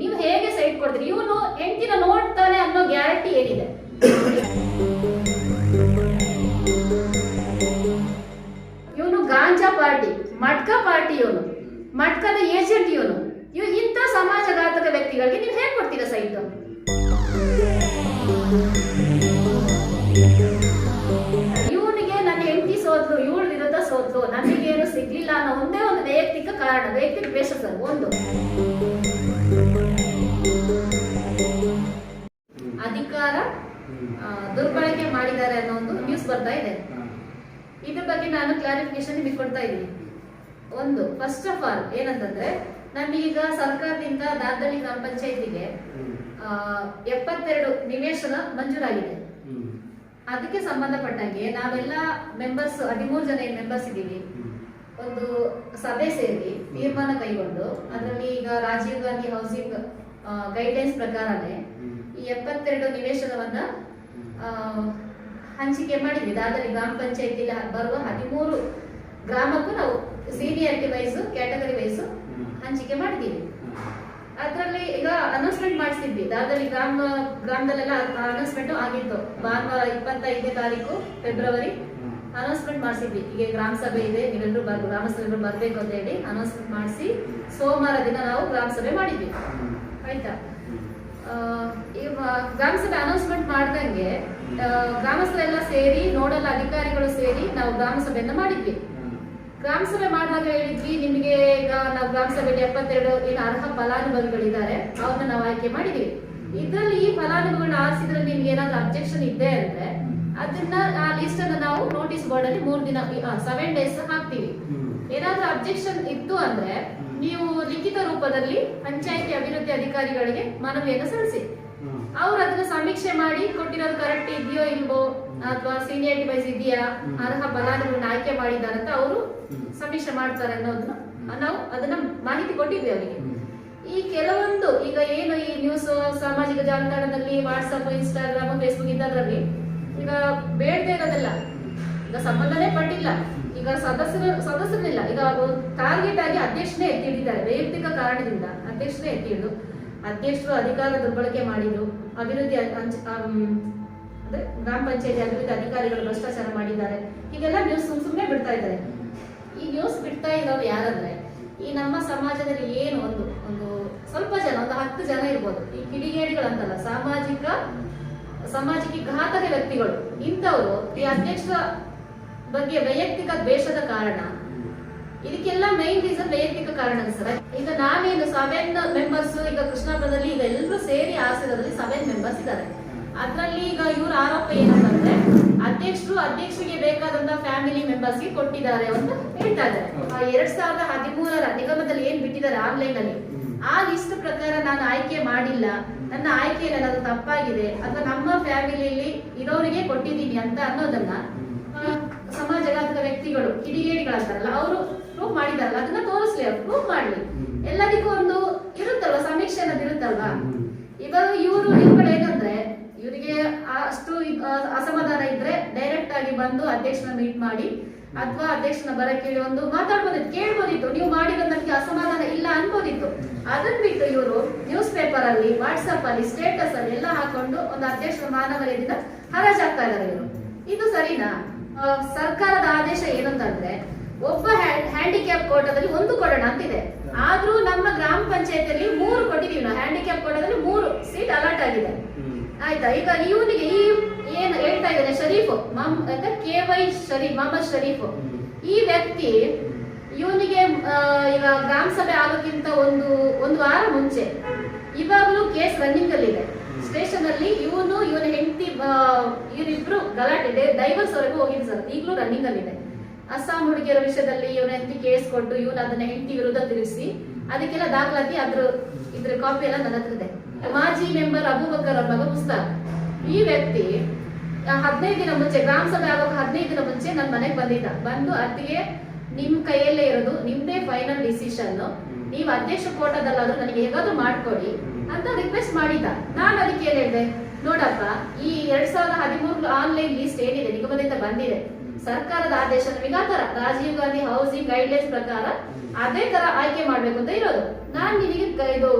ನೀವು ಹೇಗೆ ಸೈಟ್ ಕೊಡ್ತೀರಿ? ಇವನು ಹೆಂಡತಿನ ನೋಡ್ತಾನೆ ಅನ್ನೋ ಗ್ಯಾರಂಟಿ ಏನಿದೆ? ಇವನು ಗಾಂಜಾ ಪಾರ್ಟಿ ಮಟ್ಕ ಪಾರ್ಟಿ ಇವನು. ಮಟ್ಕದ ಏಜೆಂಟ್ ಇವನು. ಇವ್ ಇಂಥ ಸಮಾಜಘಾತಕ ವ್ಯಕ್ತಿಗಳಿಗೆ ನೀವು ಹೇಗೆ ಕೊಡ್ತೀರಾ ಸೈಟ್? ಇವನಿಗೆ ನನ್ನ ಹೆಂಡತಿ ಸೋದ್ಲು ಇವಳ ವಿರುದ್ಧ ಸೋದ್ಲು ನನಗೇನು ಸಿಗ್ಲಿಲ್ಲ ಅನ್ನೋ ಒಂದೇ ಒಂದು ವೈಯಕ್ತಿಕ ಕಾರಣ ವೈಯಕ್ತಿಕ ದ್ವೇಷ ಸರ್, ಒಂದು. ಆ, ದುರ್ಬಳಕೆ ಮಾಡಿದ್ದಾರೆ ಅನ್ನೋ ಒಂದು ನ್ಯೂಸ್ ಬರ್ತಾ ಇದೆ. ಇದ್ರ ಬಗ್ಗೆ ನಾನು ಕ್ಲಾರಿಫಿಕೇಶನ್ ನಿಮಗೆ ಕೊಡ್ತಾ ಇದ್ದೀನಿ. ಒಂದು ಫಸ್ಟ್ ಆಫ್ ಆಲ್ ಏನಂತಂದ್ರೆ ನಮಗೀಗ ಸರ್ಕಾರದಿಂದ ದಾರ್ದಳ್ಳಿ ಗ್ರಾಮ ಪಂಚಾಯತಿಗೆ ಎಪ್ಪತ್ತೆರಡು ನಿವೇಶನ ಮಂಜೂರಾಗಿದೆ. ಅದಕ್ಕೆ ಸಂಬಂಧಪಟ್ಟಂಗೆ ನಾವೆಲ್ಲ ಮೆಂಬರ್ಸ್ ಹದಿಮೂರು ಜನ ಮೆಂಬರ್ಸ್ ಇದ್ದೀವಿ. ಒಂದು ಸಭೆ ಸೇರಿ ತೀರ್ಮಾನ ಕೈಗೊಂಡು ಅದರಲ್ಲಿ ಈಗ ರಾಜೀವ್ ಗಾಂಧಿ ಹೌಸಿಂಗ್ ಗೈಡ್ಲೈನ್ಸ್ ಪ್ರಕಾರನೇ ಎಪ್ಪತ್ತೆರಡು ನಿವೇಶನವನ್ನ ಹಂಚಿಕೆ ಮಾಡಿದ್ವಿ. ದಾದರಿ ಗ್ರಾಮ ಪಂಚಾಯತಿಲಿ ಬರುವ ಹದಿಮೂರು ಗ್ರಾಮಕ್ಕೂ ನಾವು ಸೀನಿಯರಿಟಿ ವೈಸ್ ಕ್ಯಾಟಗರಿ ವೈಸ್ ಹಂಚಿಕೆ ಮಾಡಿದ್ದೀವಿ. ಅದರಲ್ಲಿ ಈಗ ಅನೌನ್ಸ್ಮೆಂಟ್ ಮಾಡಿಸಿದ್ವಿ. ದಾದಲಿ ಗ್ರಾಮ ಗ್ರಾಮದಲ್ಲೆಲ್ಲ ಅನೌನ್ಸ್ಮೆಂಟ್ ಆಗಿತ್ತು. ಭಾನುವಾರ ಇಪ್ಪತ್ತೈದನೇ ತಾರೀಕು ಫೆಬ್ರವರಿ ಅನೌನ್ಸ್ಮೆಂಟ್ ಮಾಡಿಸಿದ್ವಿ. ಈಗ ಗ್ರಾಮ ಸಭೆ ಇದೆ ನೀವೆಲ್ಲರೂ ಬರ್ ಗ್ರಾಮ ಸಭೆಗಳು ಬರಬೇಕು ಅಂತ ಹೇಳಿ ಅನೌನ್ಸ್ಮೆಂಟ್ ಮಾಡಿಸಿ ಸೋಮವಾರ ದಿನ ನಾವು ಗ್ರಾಮ ಸಭೆ ಮಾಡಿದ್ವಿ. ಆಯ್ತಾ? ಈ ಮ- ಗ್ರಾಮ ಸಭೆ ಅನೌನ್ಸ್ಮೆಂಟ್ ಮಾಡ್ದಂಗೆ ಗ್ರಾಮಸ್ಥರೆಲ್ಲ ಸೇರಿ ನೋಡಲ್ ಅಧಿಕಾರಿಗಳು ಸೇರಿ ನಾವು ಗ್ರಾಮ ಸಭೆಯನ್ನ ಮಾಡಿದ್ವಿ. ಗ್ರಾಮ ಸಭೆ ಮಾಡಿದಾಗ ಹೇಳಿದ್ವಿ ನಿಮಗೆ ಈಗ ನಾವು ಗ್ರಾಮ ಸಭೆಯಲ್ಲಿ ಎಪ್ಪತ್ತೆರಡು ಏನು ಅರ್ಹ ಫಲಾನುಭವಿಗಳಿದ್ದಾರೆ ಅವ್ರನ್ನ ನಾವು ಆಯ್ಕೆ ಮಾಡಿದ್ವಿ. ಇದರಲ್ಲಿ ಈ ಫಲಾನುಭವಿಗಳನ್ನ ಆರಿಸಿದ್ರೆ ನಿಮ್ಗೆ ಏನಾದ್ರು ಅಬ್ಜೆಕ್ಷನ್ ಇದ್ದೇ ಅಂದ್ರೆ ಅದನ್ನ ಆ ಲಿಸ್ಟ್ ಅನ್ನ ನಾವು ನೋಟಿಸ್ ಬೋರ್ಡ್ ಅಲ್ಲಿ ಮೂರ್ ದಿನ ಸೆವೆನ್ ಡೇಸ್ ಹಾಕ್ತೀವಿ. ಏನಾದ್ರೂ ಅಬ್ಜೆಕ್ಷನ್ ಇತ್ತು ಅಂದ್ರೆ ನೀವು ಲಿಖಿತ ರೂಪದಲ್ಲಿ ಪಂಚಾಯಿತಿ ಅಭಿವೃದ್ಧಿ ಅಧಿಕಾರಿಗಳಿಗೆ ಮನವಿಯನ್ನು ಸಲ್ಲಿಸಿ. ಅವ್ರು ಅದನ್ನ ಸಮೀಕ್ಷೆ ಮಾಡಿ ಕೊಟ್ಟಿರೋದು ಕರೆಕ್ಟ್ ಇದೆಯೋ ಇಲ್ವೋ ಅಥವಾ ಸೀನಿಯರ್ ವೈಸ್ ಇದೆಯಾ ಅರ್ಹ ಫಲಾನುಭವಿಗಳನ್ನ ಆಯ್ಕೆ ಅಂತ ಅವರು ಸಮೀಕ್ಷೆ ಮಾಡ್ತಾರೆ ಅನ್ನೋದನ್ನ ನಾವು ಅದನ್ನ ಮಾಹಿತಿ ಕೊಟ್ಟಿದ್ವಿ ಅವರಿಗೆ. ಈ ಕೆಲವೊಂದು ಈಗ ಏನು ಈ ನ್ಯೂಸ್ ಸಾಮಾಜಿಕ ಜಾಲತಾಣದಲ್ಲಿ ವಾಟ್ಸಪ್ ಇನ್ಸ್ಟಾಗ್ರಾಮ್ ಫೇಸ್ಬುಕ್ ಇಂಥದ್ರಲ್ಲಿ ಈಗ ಬೇಡದೇ ಇರೋದೆಲ್ಲ. ಈಗ ಸಂಬಂಧನೇ ಪಟ್ಟಿಲ್ಲ. ಈಗ ಸದಸ್ಯರು ಸದಸ್ಯರಿಲ್ಲ ಈಗ ಟಾರ್ಗೆಟ್ ಆಗಿ ಅಧ್ಯಕ್ಷನೇ ಎತ್ತಿಡಿದ್ದಾರೆ ವೈಯಕ್ತಿಕ ಕಾರಣದಿಂದ ಅಧ್ಯಕ್ಷನೇ ಎತ್ತಿಡಿದು ಅಧ್ಯಕ್ಷರು ಅಧಿಕಾರ ದುರ್ಬಳಕೆ ಮಾಡಿದ್ರು. ಅಭಿವೃದ್ಧಿ ಅಂದ್ರೆ ಗ್ರಾಮ ಪಂಚಾಯತಿ ಅಭಿವೃದ್ಧಿ ಅಧಿಕಾರಿಗಳು ಭ್ರಷ್ಟಾಚಾರ ಮಾಡಿದ್ದಾರೆ. ಹೀಗೆಲ್ಲ ನ್ಯೂಸ್ ಸುಮ್ ಸುಮ್ಮನೆ ಬಿಡ್ತಾ ಇದ್ದಾರೆ. ಈ ನ್ಯೂಸ್ ಬಿಡ್ತಾ ಇರೋರು ಯಾರಂದ್ರೆ, ಈ ನಮ್ಮ ಸಮಾಜದಲ್ಲಿ ಏನು ಒಂದು ಒಂದು ಸ್ವಲ್ಪ ಜನ, ಒಂದು ಹತ್ತು ಜನ ಇರ್ಬೋದು. ಈ ಕಿಡಿಗೇಡಿಗಳಂತಲ್ಲ ಸಾಮಾಜಿಕ ಸಮಾಜಕ್ಕೆ ಘಾತಕ ವ್ಯಕ್ತಿಗಳು. ಇಂಥವರು ಈ ಅಧ್ಯಕ್ಷರ ಬಗ್ಗೆ ವೈಯಕ್ತಿಕ ದ್ವೇಷದ ಕಾರಣ. ಇದಕ್ಕೆಲ್ಲ ಮೈನ್ ರೀಸನ್ ವೈಯಕ್ತಿಕ ಕಾರಣ ಸರ್. ಈಗ ನಾವೇನು ಸೆವೆನ್ ಮೆಂಬರ್ಸ್ ಈಗ ಕೃಷ್ಣಾಪುರದಲ್ಲಿ ಈಗ ಎಲ್ಲರೂ ಸೇರಿ ಆಸಿರದಲ್ಲಿ ಸೆವೆನ್ ಮೆಂಬರ್ಸ್ ಇದ್ದಾರೆ. ಅದ್ರಲ್ಲಿ ಈಗ ಇವ್ರ ಆರೋಪ ಏನಂತಂದ್ರೆ ಅಧ್ಯಕ್ಷರು ಅಧ್ಯಕ್ಷರಿಗೆ ಬೇಕಾದಂತ ಫ್ಯಾಮಿಲಿ ಮೆಂಬರ್ಸ್ಗೆ ಕೊಟ್ಟಿದ್ದಾರೆ ಅಂತ ಹೇಳ್ತಾ ಇದ್ದಾರೆ. ಎರಡ್ ಸಾವಿರದ ಹದಿಮೂರರ ನಿಗಮದಲ್ಲಿ ಏನ್ ಬಿಟ್ಟಿದ್ದಾರೆ ಆನ್ಲೈನ್ ಅಲ್ಲಿ? ಆ ಲಿಸ್ಟ್ ಪ್ರಕಾರ ನಾನು ಆಯ್ಕೆ ಮಾಡಿಲ್ಲ. ನನ್ನ ಆಯ್ಕೆಯಲ್ಲಿ ಅದು ತಪ್ಪಾಗಿದೆ, ಅಥವಾ ನಮ್ಮ ಫ್ಯಾಮಿಲಿಯಲ್ಲಿ ಇರೋರಿಗೆ ಕೊಟ್ಟಿದ್ದೀನಿ ಅಂತ ಅನ್ನೋದನ್ನ ವ್ಯಕ್ತಿಗಳು ಕಿಡಿಗೇಡಿಗಳಂತಾರಲ್ಲ ಅವರು ಪ್ರೂವ್ ಮಾಡಿದಾರಲ್ಲ ಅದನ್ನ ತೋರಿಸ್ಲಿ ಅವ್ರು ಪ್ರೂವ್ ಮಾಡ್ಲಿ. ಎಲ್ಲದಕ್ಕೂ ಒಂದು ಇರುತ್ತಲ್ವಾ ಸಮೀಕ್ಷೆ ಅನ್ನೋದು ಇರುತ್ತಲ್ವಾ? ಇವಾಗ ಇವರು ಇವ್ರುಗಳು ಏನಂದ್ರೆ ಇವರಿಗೆ ಅಷ್ಟು ಅಸಮಾಧಾನ ಇದ್ರೆ ಡೈರೆಕ್ಟ್ ಆಗಿ ಬಂದು ಅಧ್ಯಕ್ಷನ ಮೀಟ್ ಮಾಡಿ ಅಥವಾ ಅಧ್ಯಕ್ಷನ ಬರ ಕೇಳಿ ಒಂದು ಮಾತಾಡ್ಬೋದಿತ್ತು ಕೇಳ್ಬೋದಿತ್ತು. ನೀವು ಮಾಡಿರೋ ನನಗೆ ಅಸಮಾಧಾನ ಇಲ್ಲ ಅನ್ಬೋದಿತ್ತು. ಅದನ್ನ ಬಿಟ್ಟು ಇವರು ನ್ಯೂಸ್ ಪೇಪರ್ ಅಲ್ಲಿ ವಾಟ್ಸ್ಆಪ್ ಅಲ್ಲಿ ಸ್ಟೇಟಸ್ ಅಲ್ಲಿ ಎಲ್ಲ ಹಾಕೊಂಡು ಒಂದು ಅಧ್ಯಕ್ಷರ ಮಾನವರ್ಯದಿಂದ ಹರಾಜಾಗ್ತಾ ಇದ್ದಾರೆ ಇವರು. ಇದು ಸರಿನಾ? ಸರ್ಕಾರದ ಆದೇಶ ಏನಂತಂದ್ರೆ ಒಬ್ಬ ಹ್ಯಾಂಡಿಕ್ಯಾಪ್ ಕೋಟದಲ್ಲಿ ಒಂದು ಕೊಡೋಣ ಅಂತಿದೆ. ಆದ್ರೂ ನಮ್ಮ ಗ್ರಾಮ ಪಂಚಾಯತಿಯಲ್ಲಿ ಮೂರು ಕೊಟ್ಟಿದೀವಿ ನಾವು. ಹ್ಯಾಂಡಿಕ್ಯಾಪ್ ಕೋಟದಲ್ಲಿ ಮೂರು ಸೀಟ್ ಅಲಾಟ್ ಆಗಿದೆ. ಆಯ್ತಾ? ಈಗ ಇವನಿಗೆ ಈ ಏನ್ ಹೇಳ್ತಾ ಇದ್ದಾನೆ? Sharif. K Y Sharif Mohammed Sharif. ಈ ವ್ಯಕ್ತಿ ಇವನಿಗೆ ಈಗ ಗ್ರಾಮ ಸಭೆ ಆಗೋಕ್ಕಿಂತ ಒಂದು ಒಂದು ವಾರ ಮುಂಚೆ ಇವಾಗಲೂ ಕೇಸ್ ರನ್ನಿಂಗ್ ಅಲ್ಲಿ ಇದೆ ಸ್ಟೇಷನ್ ಅಲ್ಲಿ ಇವನು ಇವನ ಹೆಂಡತಿ ಇವರಿಬ್ರು ಗಲಾಟೆ ಡೈವರ್ಸ್ ವರೆಗೂ ಹೋಗಿದೆ ಸರ್. ಈಗಲೂ ರನ್ನಿಂಗ್ ಅಲ್ಲಿ ಇದೆ ಅಸ್ಸಾಂ ಹುಡುಗಿಯರ ವಿಷಯದಲ್ಲಿ ಇವನ ಹೆಂಡತಿ ಕೇಸ್ ಕೊಟ್ಟು ಇವನು ಅದನ್ನ ಹೆಂಡತಿ ವಿರುದ್ಧ ತಿಳಿಸಿ ಅದಕ್ಕೆಲ್ಲ ದಾಖಲಾತಿ ಅದ್ರ ಇದ್ರ ಕಾಪಿ ಎಲ್ಲ ನನ್ನ ಹತ್ರ ಇದೆ ಮಾಜಿ ಮೆಂಬರ್ ಅಬೂಬಕರ್ ಅವ್ರ ಮಗ ಈ ವ್ಯಕ್ತಿ ಹದಿನೈದು ದಿನ ಮುಂಚೆ, ಗ್ರಾಮ ಸಭೆ ಆಗೋಕೆ ಹದಿನೈದು ದಿನ ಮುಂಚೆ ನನ್ನ ಮನೆಗೆ ಬಂದಿದ್ದ. ಬಂದು ಅತ್ತಿಗೆ ನಿಮ್ ಕೈಯಲ್ಲೇ ಇರೋದು, ನಿಮ್ದೇ ಫೈನಲ್ ಡಿಸಿಷನ್ ನೀವು ಅಧ್ಯಕ್ಷ ಕೋಟದಲ್ಲಾದ್ರೂ ನನಗೆ ಹೇಗಾದ್ರೂ ಮಾಡ್ಕೊಡಿ ಅಂತ ರಿಕ್ವೆಸ್ಟ್ ಮಾಡಿದ್ದ. ನಾನು ಅದಕ್ಕೆ ಏನ್ ಹೇಳಿದೆ? ನೋಡಪ್ಪ ಈ ಎರಡ್ ಸಾವಿರದ ಹದಿಮೂರು ಆನ್ಲೈನ್ ಲಿಸ್ಟ್ ಏನಿದೆ ನಿಗಮದಿಂದ ಬಂದಿದೆ. ಸರ್ಕಾರದ ಆದೇಶ ನಮಗೆ ರಾಜೀವ್ ಗಾಂಧಿ ಹೌಸಿಂಗ್ ಗೈಡ್ಲೈನ್ಸ್ ಪ್ರಕಾರ ಅದೇ ತರ ಆಯ್ಕೆ ಮಾಡ್ಬೇಕು ಅಂತ ಇರೋದು. ನಾನ್ ನಿನಗೆ ಕ- ಇದು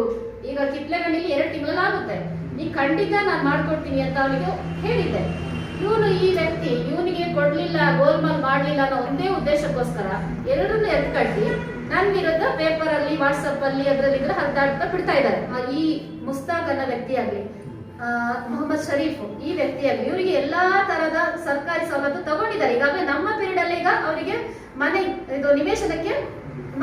ಈಗ ಕಿತ್ಲೆಗಣ್ಣಿಲಿ ಎರಡು ತಿಂಗಳಲ್ಲಿ ಆಗುತ್ತೆ ನೀ ಖಂಡಿತ ನಾನು ಮಾಡ್ಕೊಡ್ತೀನಿ ಅಂತ ಅವನಿಗೆ ಹೇಳಿದ್ದೆ. ಇವನು ಈ ವ್ಯಕ್ತಿ ಇವನಿಗೆ ಕೊಡ್ಲಿಲ್ಲ ಗೋಲ್ಮಾಲ್ ಮಾಡ್ಲಿಲ್ಲ ಅನ್ನೋ ಒಂದೇ ಉದ್ದೇಶಕ್ಕೋಸ್ಕರ ಎರಡನ್ನೂ ಎದ್ದು ಕಟ್ಟಿ ನನ್ ವಿರುದ್ಧ ಪೇಪರ್ ಅಲ್ಲಿ ವಾಟ್ಸಪ್ ಅಲ್ಲಿ ಅದ್ರಲ್ಲಿ ಹರಿದಾಡ್ತಾ ಬಿಡ್ತಾ ಇದ್ದಾರೆ. ಈ ಮುಸ್ತಾಕ್ ಅನ್ನೋ ವ್ಯಕ್ತಿ ಆಗ್ಲಿ ಆ, ಮೊಹಮ್ಮದ್ ಶರೀಫ್ ಈ ವ್ಯಕ್ತಿಯಾಗಲಿ ಇವರಿಗೆ ಎಲ್ಲಾ ತರದ ಸರ್ಕಾರಿ ಸವಲತ್ತು ತಗೊಂಡಿದ್ದಾರೆ. ಈಗಾಗಲೇ ನಮ್ಮ ಪೀರಿಯಡ್ ಅಲ್ಲಿ ಈಗ ಅವರಿಗೆ ಮನೆ ಇದು ನಿವೇಶನಕ್ಕೆ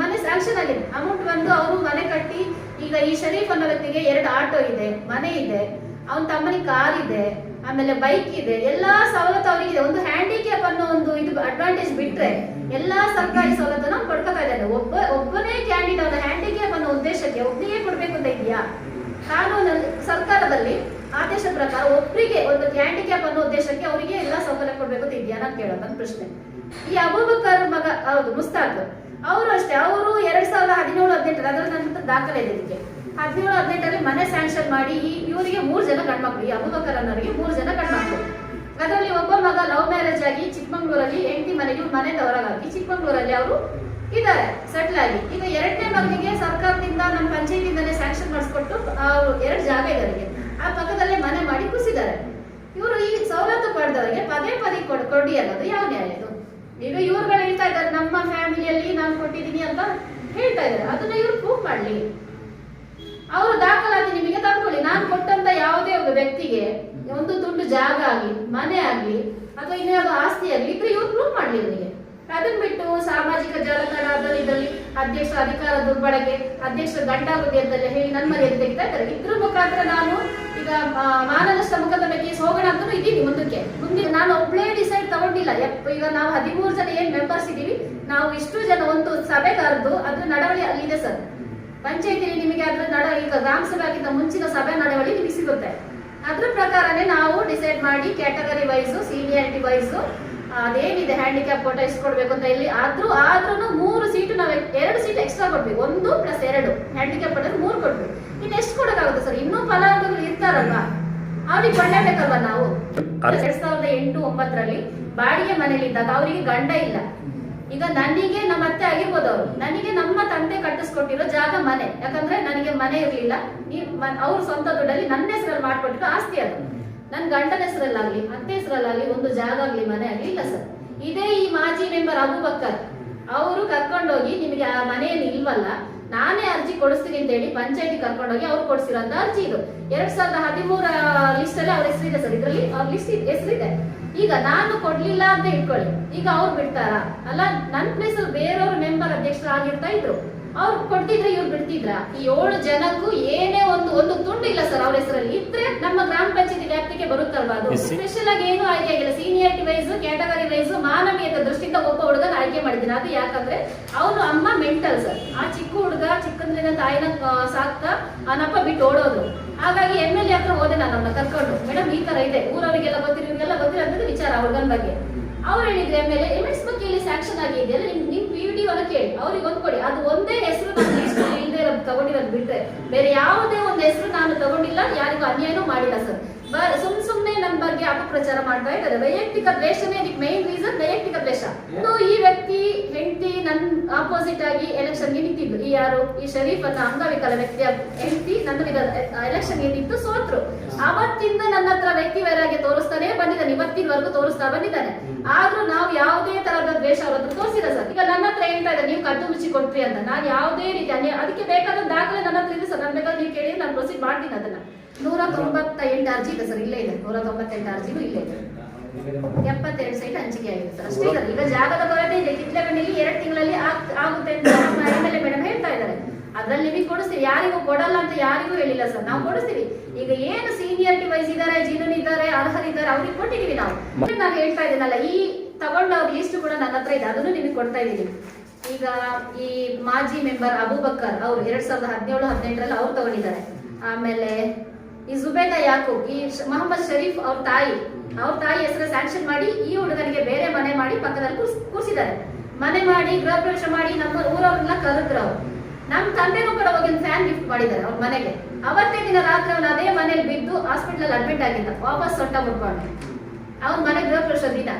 ಮನೆ ಸ್ಯಾಂಕ್ಷನ್ ಆಗಿದೆ ಅಮೌಂಟ್ ಬಂದು ಅವರು ಮನೆ ಕಟ್ಟಿ ಈಗ ಈ ಶರೀಫ್ ಅನ್ನೋ ವ್ಯಕ್ತಿಗೆ ಎರಡು ಆಟೋ ಇದೆ ಮನೆ ಇದೆ ಅವನ ತಮ್ಮನಿಗೆ ಕಾರ್ ಇದೆ ಆಮೇಲೆ ಬೈಕ್ ಇದೆ ಎಲ್ಲಾ ಸವಲತ್ತು ಅವರಿಗೆ ಇದೆ ಒಂದು ಹ್ಯಾಂಡಿಕ್ಯಾಪ್ ಅನ್ನೋ ಒಂದು ಇದು ಅಡ್ವಾಂಟೇಜ್ ಬಿಟ್ರೆ ಎಲ್ಲಾ ಸರ್ಕಾರಿ ಸವಲತ್ತನ್ನು ಪಡ್ಕೋತಾ ಇದ್ದಾನೆ ಒಬ್ಬ, ಒಬ್ಬನೇ ಕ್ಯಾಂಡಿಡೇಟ್ ಅವನ ಹ್ಯಾಂಡಿಕ್ಯಾಪ್ ಅನ್ನೋ ಉದ್ದೇಶಕ್ಕೆ ಒಬ್ಬನಿಗೆ ಕೊಡ್ಬೇಕು ಅಂತ ಇದೆಯಾ ಕಾನೂನು ಸರ್ಕಾರದಲ್ಲಿ ಆದೇಶ ಪ್ರಕಾರ ಒಬ್ಬರಿಗೆ ಒಂದು ಹ್ಯಾಂಡಿಕ್ಯಾಪ್ ಅನ್ನೋ ಉದ್ದೇಶಕ್ಕೆ ಅವರಿಗೆ ಎಲ್ಲಾ ಸೌಕರ್ಯ ಕೊಡ್ಬೇಕು ಅಂತ ಇದೆಯಾ ನಾನು ಕೇಳೋದು ಪ್ರಶ್ನೆ. ಈ ಅಬೂಬಕರ್ ಮಗ, ಹೌದು, ಮುಸ್ತಾಕ್. ಅವರು ಅಷ್ಟೇ, ಅವರು ಎರಡ್ ಸಾವಿರದ ಹದಿನೇಳು ಹದಿನೆಂಟರ ಅದರ ನಂತರ ದಾಖಲೆ ಇದೆ ಇದಕ್ಕೆ. ಹದಿನೇಳು, ಹದಿನೆಂಟರಲ್ಲಿ ಮನೆ ಸ್ಯಾಂಕ್ಷನ್ ಮಾಡಿ ಈ ಇವರಿಗೆ ಮೂರು ಜನ ಗಂಡ್ಮಕ್ಳು, ಈ ಅಬೂಬಕರ್ ಅನ್ನೋರಿಗೆ ಮೂರು ಜನ ಗಂಡ್ಮಕ್ಳು. ಅದರಲ್ಲಿ ಒಬ್ಬ ಮಗ ಲವ್ ಮ್ಯಾರೇಜ್ ಆಗಿ ಚಿಕ್ಕಮಂಗ್ಳೂರಲ್ಲಿ ಹೆಂಡತಿ ಮನೆಗೆ ಮನೆಯಿಂದ ಹೊರಗಾಗಿ ಚಿಕ್ಕಮಂಗ್ಳೂರಲ್ಲಿ ಅವರು ಇದ್ದಾರೆ ಸೆಟ್ಲ್ ಆಗಿ. ಈಗ ಎರಡನೇ ಮಗನಿಗೆ ಸರ್ಕಾರದಿಂದ, ನಮ್ಮ ಪಂಚಾಯತಿಂದಲೇ ಸ್ಯಾಂಕ್ಷನ್ ಮಾಡಿಸ್ಕೊಟ್ಟು, ಅವರು ಎರಡು ಜಾಗ ಇದೆ ಅವರಿಗೆ ಆ ಪಕ್ಕದಲ್ಲೇ ಮನೆ ಮಾಡಿ ಕುಸಿದ್ದಾರೆ ಇವರು ಈ ಸವಲತ್ತು ಪಡೆದವರಿಗೆ ಪದೇ ಪದೇ ಕೊಡ್, ಕೊಡಿ ಅನ್ನೋದು ಯಾವ ನ್ಯಾಯ ಇದು? ಈಗ ಇವ್ರುಗಳು ಹೇಳ್ತಾ ಇದ್ದಾರೆ, ನಮ್ಮ ಫ್ಯಾಮಿಲಿಯಲ್ಲಿ ನಾನು ಕೊಟ್ಟಿದ್ದೀನಿ ಅಂತ ಹೇಳ್ತಾ ಇದ್ದಾರೆ. ಅದನ್ನ ಇವ್ರು ಪ್ರೂಫ್ ಮಾಡಲಿ. ಅವರು ದಾಖಲಾತಿ ನಿಮಗೆ ತಂದ್ಕೊಳ್ಳಿ ನಾನು ಕೊಟ್ಟಂತ ಯಾವುದೇ ಒಬ್ಬ ವ್ಯಕ್ತಿಗೆ ಒಂದು ತುಂಡು ಜಾಗ ಆಗಲಿ, ಮನೆ ಆಗಲಿ, ಅಥವಾ ಇನ್ಯಾವುದೋ ಆಸ್ತಿ ಆಗಲಿ ಇದ್ರೆ ಇವ್ರು ಪ್ರೂಫ್ ಮಾಡಲಿ ನನಗೆ ಅದನ್ನ ಬಿಟ್ಟು ಸಾಮಾಜಿಕ ಜಾಲತಾಣ ಇದರಲ್ಲಿ ಅಧ್ಯಕ್ಷ ಅಧಿಕಾರ ದುರ್ಬಳಕೆ, ಅಧ್ಯಕ್ಷ ಗಂಡಾಗುದಿ ಅಂತೆಲ್ಲ ಹೇಳಿ ನನ್ನ ಮನೆಯಲ್ಲಿ ತೆಗಿತಾ ಇದ್ದಾರೆ. ಇದ್ರ ಮುಖಾಂತರ ನಾನು ಈಗ ಮಾನವ ಮಾನನಷ್ಟ ಬಗ್ಗೆ ಹೋಗೋಣ ಅಂತಲೂ ಇದೀನಿ ಮುಂದಕ್ಕೆ. ಮುಂದೆ ನಾನು ಒಬ್ಳೇ ಡಿಸೈಡ್ ತಗೊಂಡಿಲ್ಲ. ಈಗ ನಾವು ಹದಿಮೂರು ಜನ ಏನ್ ಮೆಂಬರ್ಸ್ ಇದೀವಿ ನಾವು ಇಷ್ಟು ಜನ ಒಂದು ಸಭೆ ಕರೆದು ಅದ್ರ ನಡವಳಿ ಅಲ್ಲಿದೆ ಸರ್. ಪಂಚಾಯತಿ ನಿಮಗೆ ಅದ್ರ ನಡ, ಈಗ ಗ್ರಾಮ ಸಭೆಗಿಂತ ಮುಂಚಿನ ಸಭೆ ನಡವಳಿ ನಿಮಗೆ ಸಿಗುತ್ತೆ. ಅದ್ರ ಪ್ರಕಾರನೇ ನಾವು ಡಿಸೈಡ್ ಮಾಡಿ ಕ್ಯಾಟಗರಿ ವೈಸು ಸೀನಿಯಾರಿಟಿ ವೈಸ್ ಅದೇನಿದೆ ಹ್ಯಾಂಡಿಕ್ಯಾಪ್ ಕೋಟ ಎಷ್ಟು ಕೊಡ್ಬೇಕು ಅಂತ ಇಲ್ಲಿ? ಆದ್ರೂ ಆದ್ರೂ ಮೂರು ಸೀಟು ನಾವು ಎರಡು ಸೀಟ್ ಎಕ್ಸ್ಟ್ರಾ ಕೊಡ್ಬೇಕು. ಒಂದು ಪ್ಲಸ್ ಎರಡು. ಹ್ಯಾಂಡಿಕ್ಯಾಪ್ ಕೊಟ್ಟರೆ ಮೂರು ಕೊಡ್ಬೇಕು. ಇನ್ನು ಎಷ್ಟು ಕೊಡಕ್ಕಾಗುತ್ತೆ ಸರ್? ಇನ್ನೂ ಫಲಾನುಭವಿಗಳು ಇರ್ತಾರಲ್ವಾ? ಅವ್ರಿಗೆ ಕೊಳ್ಳೇಬೇಕಲ್ವಾ ನಾವು? ಎರಡ್ ಸಾವಿರದ ಎಂಟು ಒಂಬತ್ತರಲ್ಲಿ ಬಾಡಿಗೆ ಮನೇಲಿ ಇದ್ದಾಗ ಅವರಿಗೆ ಗಂಡ ಇಲ್ಲ. ಈಗ ನನಗೆ ನಮ್ಮ ಅತ್ತೆ ಆಗಿರ್ಬೋದು ಅವರು. ನನಗೆ ನಮ್ಮ ತಂದೆ ಕಟ್ಟಿಸ್ಕೊಟ್ಟಿರೋ ಜಾಗ ಮನೆ. ಯಾಕಂದ್ರೆ ನನಗೆ ಮನೆ ಇರ್ಲಿಲ್ಲ. ಅವ್ರ ಸ್ವಂತ ದುಡ್ಡಲ್ಲಿ ನನ್ನ ಹೆಸರಲ್ಲಿ ಮಾಡ್ಕೊಟ್ಟಿರೋ ಆಸ್ತಿ ಅದು. ನನ್ನ ಗಂಡನ ಹೆಸರಲ್ಲಾಗ್ಲಿ, ಅತ್ತೆ ಹೆಸರಲ್ಲಾಗ್ಲಿ, ಒಂದು ಜಾಗ ಆಗ್ಲಿ ಮನೆ ಆಗ್ಲಿ ಇಲ್ಲ ಸರ್. ಇದೇ ಈ ಮಾಜಿ ಮೆಂಬರ್ ಅಬೂಬಕ್ಕರ್ ಅವರು ಕರ್ಕೊಂಡೋಗಿ ನಿಮಗೆ ಆ ಮನೆಯಲ್ಲಿ ಇಲ್ವಲ್ಲ, ನಾನೇ ಅರ್ಜಿ ಕೊಡಿಸ್ತೀನಿ ಅಂತ ಹೇಳಿ ಪಂಚಾಯತಿ ಕರ್ಕೊಂಡೋಗಿ ಅವ್ರು ಕೊಡಿಸಿರೋಂತ ಅರ್ಜಿ ಇದು. ಎರಡ್ ಸಾವಿರದ ಹದಿಮೂರ ಲಿಸ್ಟ್ ಅಲ್ಲಿ ಅವ್ರ ಹೆಸರಿದೆ ಸರ್, ಇದರಲ್ಲಿ ಅವ್ರ ಲಿಸ್ಟ್ ಹೆಸರಿದೆ. ಈಗ ನಾನು ಕೊಡ್ಲಿಲ್ಲ ಅಂತ ಇಟ್ಕೊಳ್ಳಿ. ಈಗ ಅವ್ರು ಬಿಡ್ತಾರ? ಅಲ್ಲ ನನ್ನ ಪ್ಲೇಸ್ ಅಲ್ಲಿ ಬೇರೆಯವ್ರ ಮೆಂಬರ್ ಅಧ್ಯಕ್ಷರು ಆಗಿರ್ತಾ ಇದ್ರು. ಅವ್ರು ಕೊಡ್ತಿದ್ರೆ ಇವ್ರು ಬಿಡ್ತಿದ್ರ? ಈ ಏಳು ಜನಕ್ಕೂ ಏನೇ ಒಂದು ಒಂದು ತುಂಡು ಇಲ್ಲ ಸರ್ ಅವ್ರ ಹೆಸರಲ್ಲಿ. ಇದ್ರೆ ನಮ್ಮ ಗ್ರಾಮ ಪಂಚಾಯತಿ ವ್ಯಾಪ್ತಿಗೆ ಬರುತ್ತಲ್ವಾ ಅದು. ಸ್ಪೆಷಲ್ ಆಗಿ ಏನು ಆಯ್ಕೆ ಆಗಿಲ್ಲ. ಸೀನಿಯರಿಟಿ ವೈಸ್ ಕ್ಯಾಟಗರಿ ವೈಸ್ ಮಾನವೀಯತೆ ದೃಷ್ಟಿಯಿಂದ ಒಬ್ಬ ಹುಡುಗನ ಆಯ್ಕೆ ಮಾಡಿದ್ದೀನಿ. ಅದು ಯಾಕಂದ್ರೆ ಅವನು ಅಮ್ಮ ಮೆಂಟಲ್ ಸರ್ ಆ ಚಿಕ್ಕ ಹುಡುಗ ಚಿಕ್ಕಂದ್ರಿಂದ ತಾಯಿನ ಸಾಕ್ತ ಅವನಪ್ಪ ಬಿಟ್ಟು ಓಡೋದು. ಹಾಗಾಗಿ ಎಂ ಎಲ್ ಎ ಹತ್ರ ಹೋದೆ ನಾನು ಕರ್ಕೊಂಡು. ಮೇಡಮ್ ಈ ತರ ಇದೆ. ಊರವರಿಗೆಲ್ಲ ಗೊತ್ತಿರೋರಿಗೆಲ್ಲ ಗೊತ್ತಿರೋದು ವಿಚಾರ ಹುಡುಗನ ಬಗ್ಗೆ. ಅವ್ರು ಹೇಳಿದ್ರೆ M L A M S ಬಗ್ಗೆ ಇಲ್ಲಿ ಆಗಿದೆ ಆಗಿದೆಯಲ್ಲ ನಿಮ್ ನಿಮ್ ವಿ ಡಿ ಅನ್ನ ಕೇಳಿ, ಅವ್ರಿಗೆ ಒಂದು ಕೊಡಿ. ಅದು ಒಂದೇ ಹೆಸರು ನಾನು ಇಲ್ಲದೆ ತಗೊಂಡಿರೋದು ಬಿಟ್ಟರೆ ಬೇರೆ ಯಾವುದೇ ಒಂದು ಹೆಸರು ನಾನು ತಗೊಂಡಿಲ್ಲ, ಯಾರಿಗೂ ಅನ್ಯಾಯನೂ ಮಾಡಿಲ್ಲ ಸರ್. ಸುಮ್ ಸುಮ್ನೆ ನನ್ನ ಬಗ್ಗೆ ಅಪಪ್ರಚಾರ ಮಾಡ್ತಾ ಇದ್ದಾರೆ. ವೈಯಕ್ತಿಕ ದ್ವೇಷನೇ ಇದಕ್ಕೆ ಮೇನ್ ರೀಸನ್ ವೈಯಕ್ತಿಕ ದ್ವೇಷ. ಸೊ ಈ ವ್ಯಕ್ತಿ ಹೆಂಡತಿ ನನ್ ಆಪೋಸಿಟ್ ಆಗಿ ಎಲೆಕ್ಷನ್ಗೆ ನಿಂತಿದ್ದು ಈ ಯಾರು? ಈ ಶರೀಫ್ ಅಂತ ಅಂಗವಿಕಲ ವ್ಯಕ್ತಿ ಹೆಂಡತಿ ನನ್ನ ಎಲೆಕ್ಷನ್ಗೆ ನಿಂತು ಸೋತ್ರು. ಅವತ್ತಿಂದ ನನ್ನ ಹತ್ರ ವ್ಯಕ್ತಿ ವೈರಾಗ್ಯ ತೋರಿಸ್ತಾನೆ ಬಂದಿದ್ದಾನೆ. ಇವತ್ತಿನವರೆಗೂ ತೋರಿಸ್ತಾ ಬಂದಿದ್ದಾನೆ. ಆದ್ರೂ ನಾವು ಯಾವುದೇ ತರಹದ ದ್ವೇಷ ಅವ್ರ ಹತ್ರ ತೋರಿಸಿಲ್ಲ ಸರ್. ಈಗ ನನ್ನ ಹತ್ರ ಹೇಳ್ತಾ ಇದ್ದಾರೆ ನೀವು ಕದ್ದು ಮುಚ್ಚಿ ಕೊಟ್ರಿ ಅಂತ. ನಾನು ಯಾವುದೇ ರೀತಿ ಅದಕ್ಕೆ ಬೇಕಾದ ದಾಖಲೆ ನನ್ನ ಹತ್ರ ಇದೆ ಸರ್. ನನ್ನ ಬೇಕಾದ್ರೆ ನೀವು ಕೇಳಿ ನಾನು ಪ್ರೊಸೀಡ್ ಮಾಡ್ತೀನಿ ಅದನ್ನ. ನೂರ ತೊಂಬತ್ತ ಎಂಟು ಅರ್ಜಿ ಇದೆ ಸರ್, ಇಲ್ಲೇ ಇದೆ. ನೂರ ತೊಂಬತ್ತೆಂಟು ಅರ್ಜಿನೂ ಇಲ್ಲೇ ಇದೆ. ಎಪ್ಪತ್ತೆರಡು ಸೈಟ್ ಹಂಚಿಕೆ ಆಗಿದೆ ಸರ್. ಅಷ್ಟೇ ಸರ್, ಈಗ ಜಾಗದ ಕೊರತೆ ಇದೆ. ಕಿತ್ಲೆಗಣ್ಣಿಗೆ ಎರಡು ತಿಂಗಳಲ್ಲಿ ಆಗ್- ಆಗುತ್ತೆ ಅಂತ ಮೇಡಮ್ ಹೇಳ್ತಾ ಇದ್ದಾರೆ. ಅದ್ರಲ್ಲಿ ನಿಮಗೆ ಕೊಡಿಸ್ತೀವಿ. ಯಾರಿಗೂ ಕೊಡಲ್ಲ ಅಂತ ಯಾರಿಗೂ ಹೇಳಿಲ್ಲ ಸರ್. ನಾವು ಕೊಡಿಸ್ತೀವಿ. ಈಗ ಏನು ಸೀನಿಯಾರಿಟಿ ವೈಸ್ ಇದ್ದಾರೆ ಜೀವನ ಇದ್ದಾರೆ, ಅರ್ಹರಿದ್ದಾರೆ, ಅವ್ರಿಗೆ ಕೊಟ್ಟಿದೀವಿ ನಾವು. ನಾನು ಹೇಳ್ತಾ ಇದ್ದೀನಲ್ಲ, ಈ ತಗೊಂಡವ್ರ ಲಿಸ್ಟ್ ಕೂಡ ನನ್ನ ಹತ್ರ ಇದೆ. ಅದನ್ನು ನಿಮಗೆ ಕೊಡ್ತಾ ಇದ್ದೀನಿ. ಈಗ ಈ ಮಾಜಿ ಮೆಂಬರ್ ಅಬೂಬಕ್ಕರ್ ಅವ್ರು ಎರಡ್ ಸಾವಿರದ ಹದಿನೇಳು, ಹದಿನೆಂಟರಲ್ಲಿ ಅವ್ರು ತಗೊಂಡಿದ್ದಾರೆ. ಆಮೇಲೆ ಈ ಜುಬೇದಾ ಯಾಕೂಬ್ ಈ ಮೊಹಮ್ಮದ್ ಶರೀಫ್ ಅವ್ರ ತಾಯಿ ಅವ್ರ ತಾಯಿ ಹೆಸರು ಸ್ಯಾಂಕ್ಷನ್ ಮಾಡಿ ಈ ಹುಡುಗನಿಗೆ ಬೇರೆ ಮನೆ ಮಾಡಿ ಪಕ್ಕದಲ್ಲಿ ಕೂರಿಸಿದ್ದಾರೆ. ಮನೆ ಮಾಡಿ ಗೃಹ ಪ್ರವೇಶ ಮಾಡಿ ನಮ್ಮ ಊರವ್ರನ್ನ ಕರೆದ್ರು ಅವ್ರು. ನಮ್ ತಂದೆನೂ ಕೂಡ ಹೋಗಿ ಫ್ಯಾನ್ ಗಿಫ್ಟ್ ಮಾಡಿದ್ದಾರೆ ಅವ್ರ ಮನೆಗೆ. ಅವತ್ತೇ ದಿನ ರಾತ್ರಿ ಅವನು ಅದೇ ಮನೇಲಿ ಬಿದ್ದು ಹಾಸ್ಪಿಟ್ಲಲ್ಲಿ ಅಡ್ಮಿಟ್ ಆಗಿದ್ದ. ವಾಪಸ್ ಸೊಟ್ಟ ಮುಟ್ಕೊಂಡು ಅವ್ರ ಮನೆ ಗೃಹ ಪ್ರವೇಶ ದಿನ.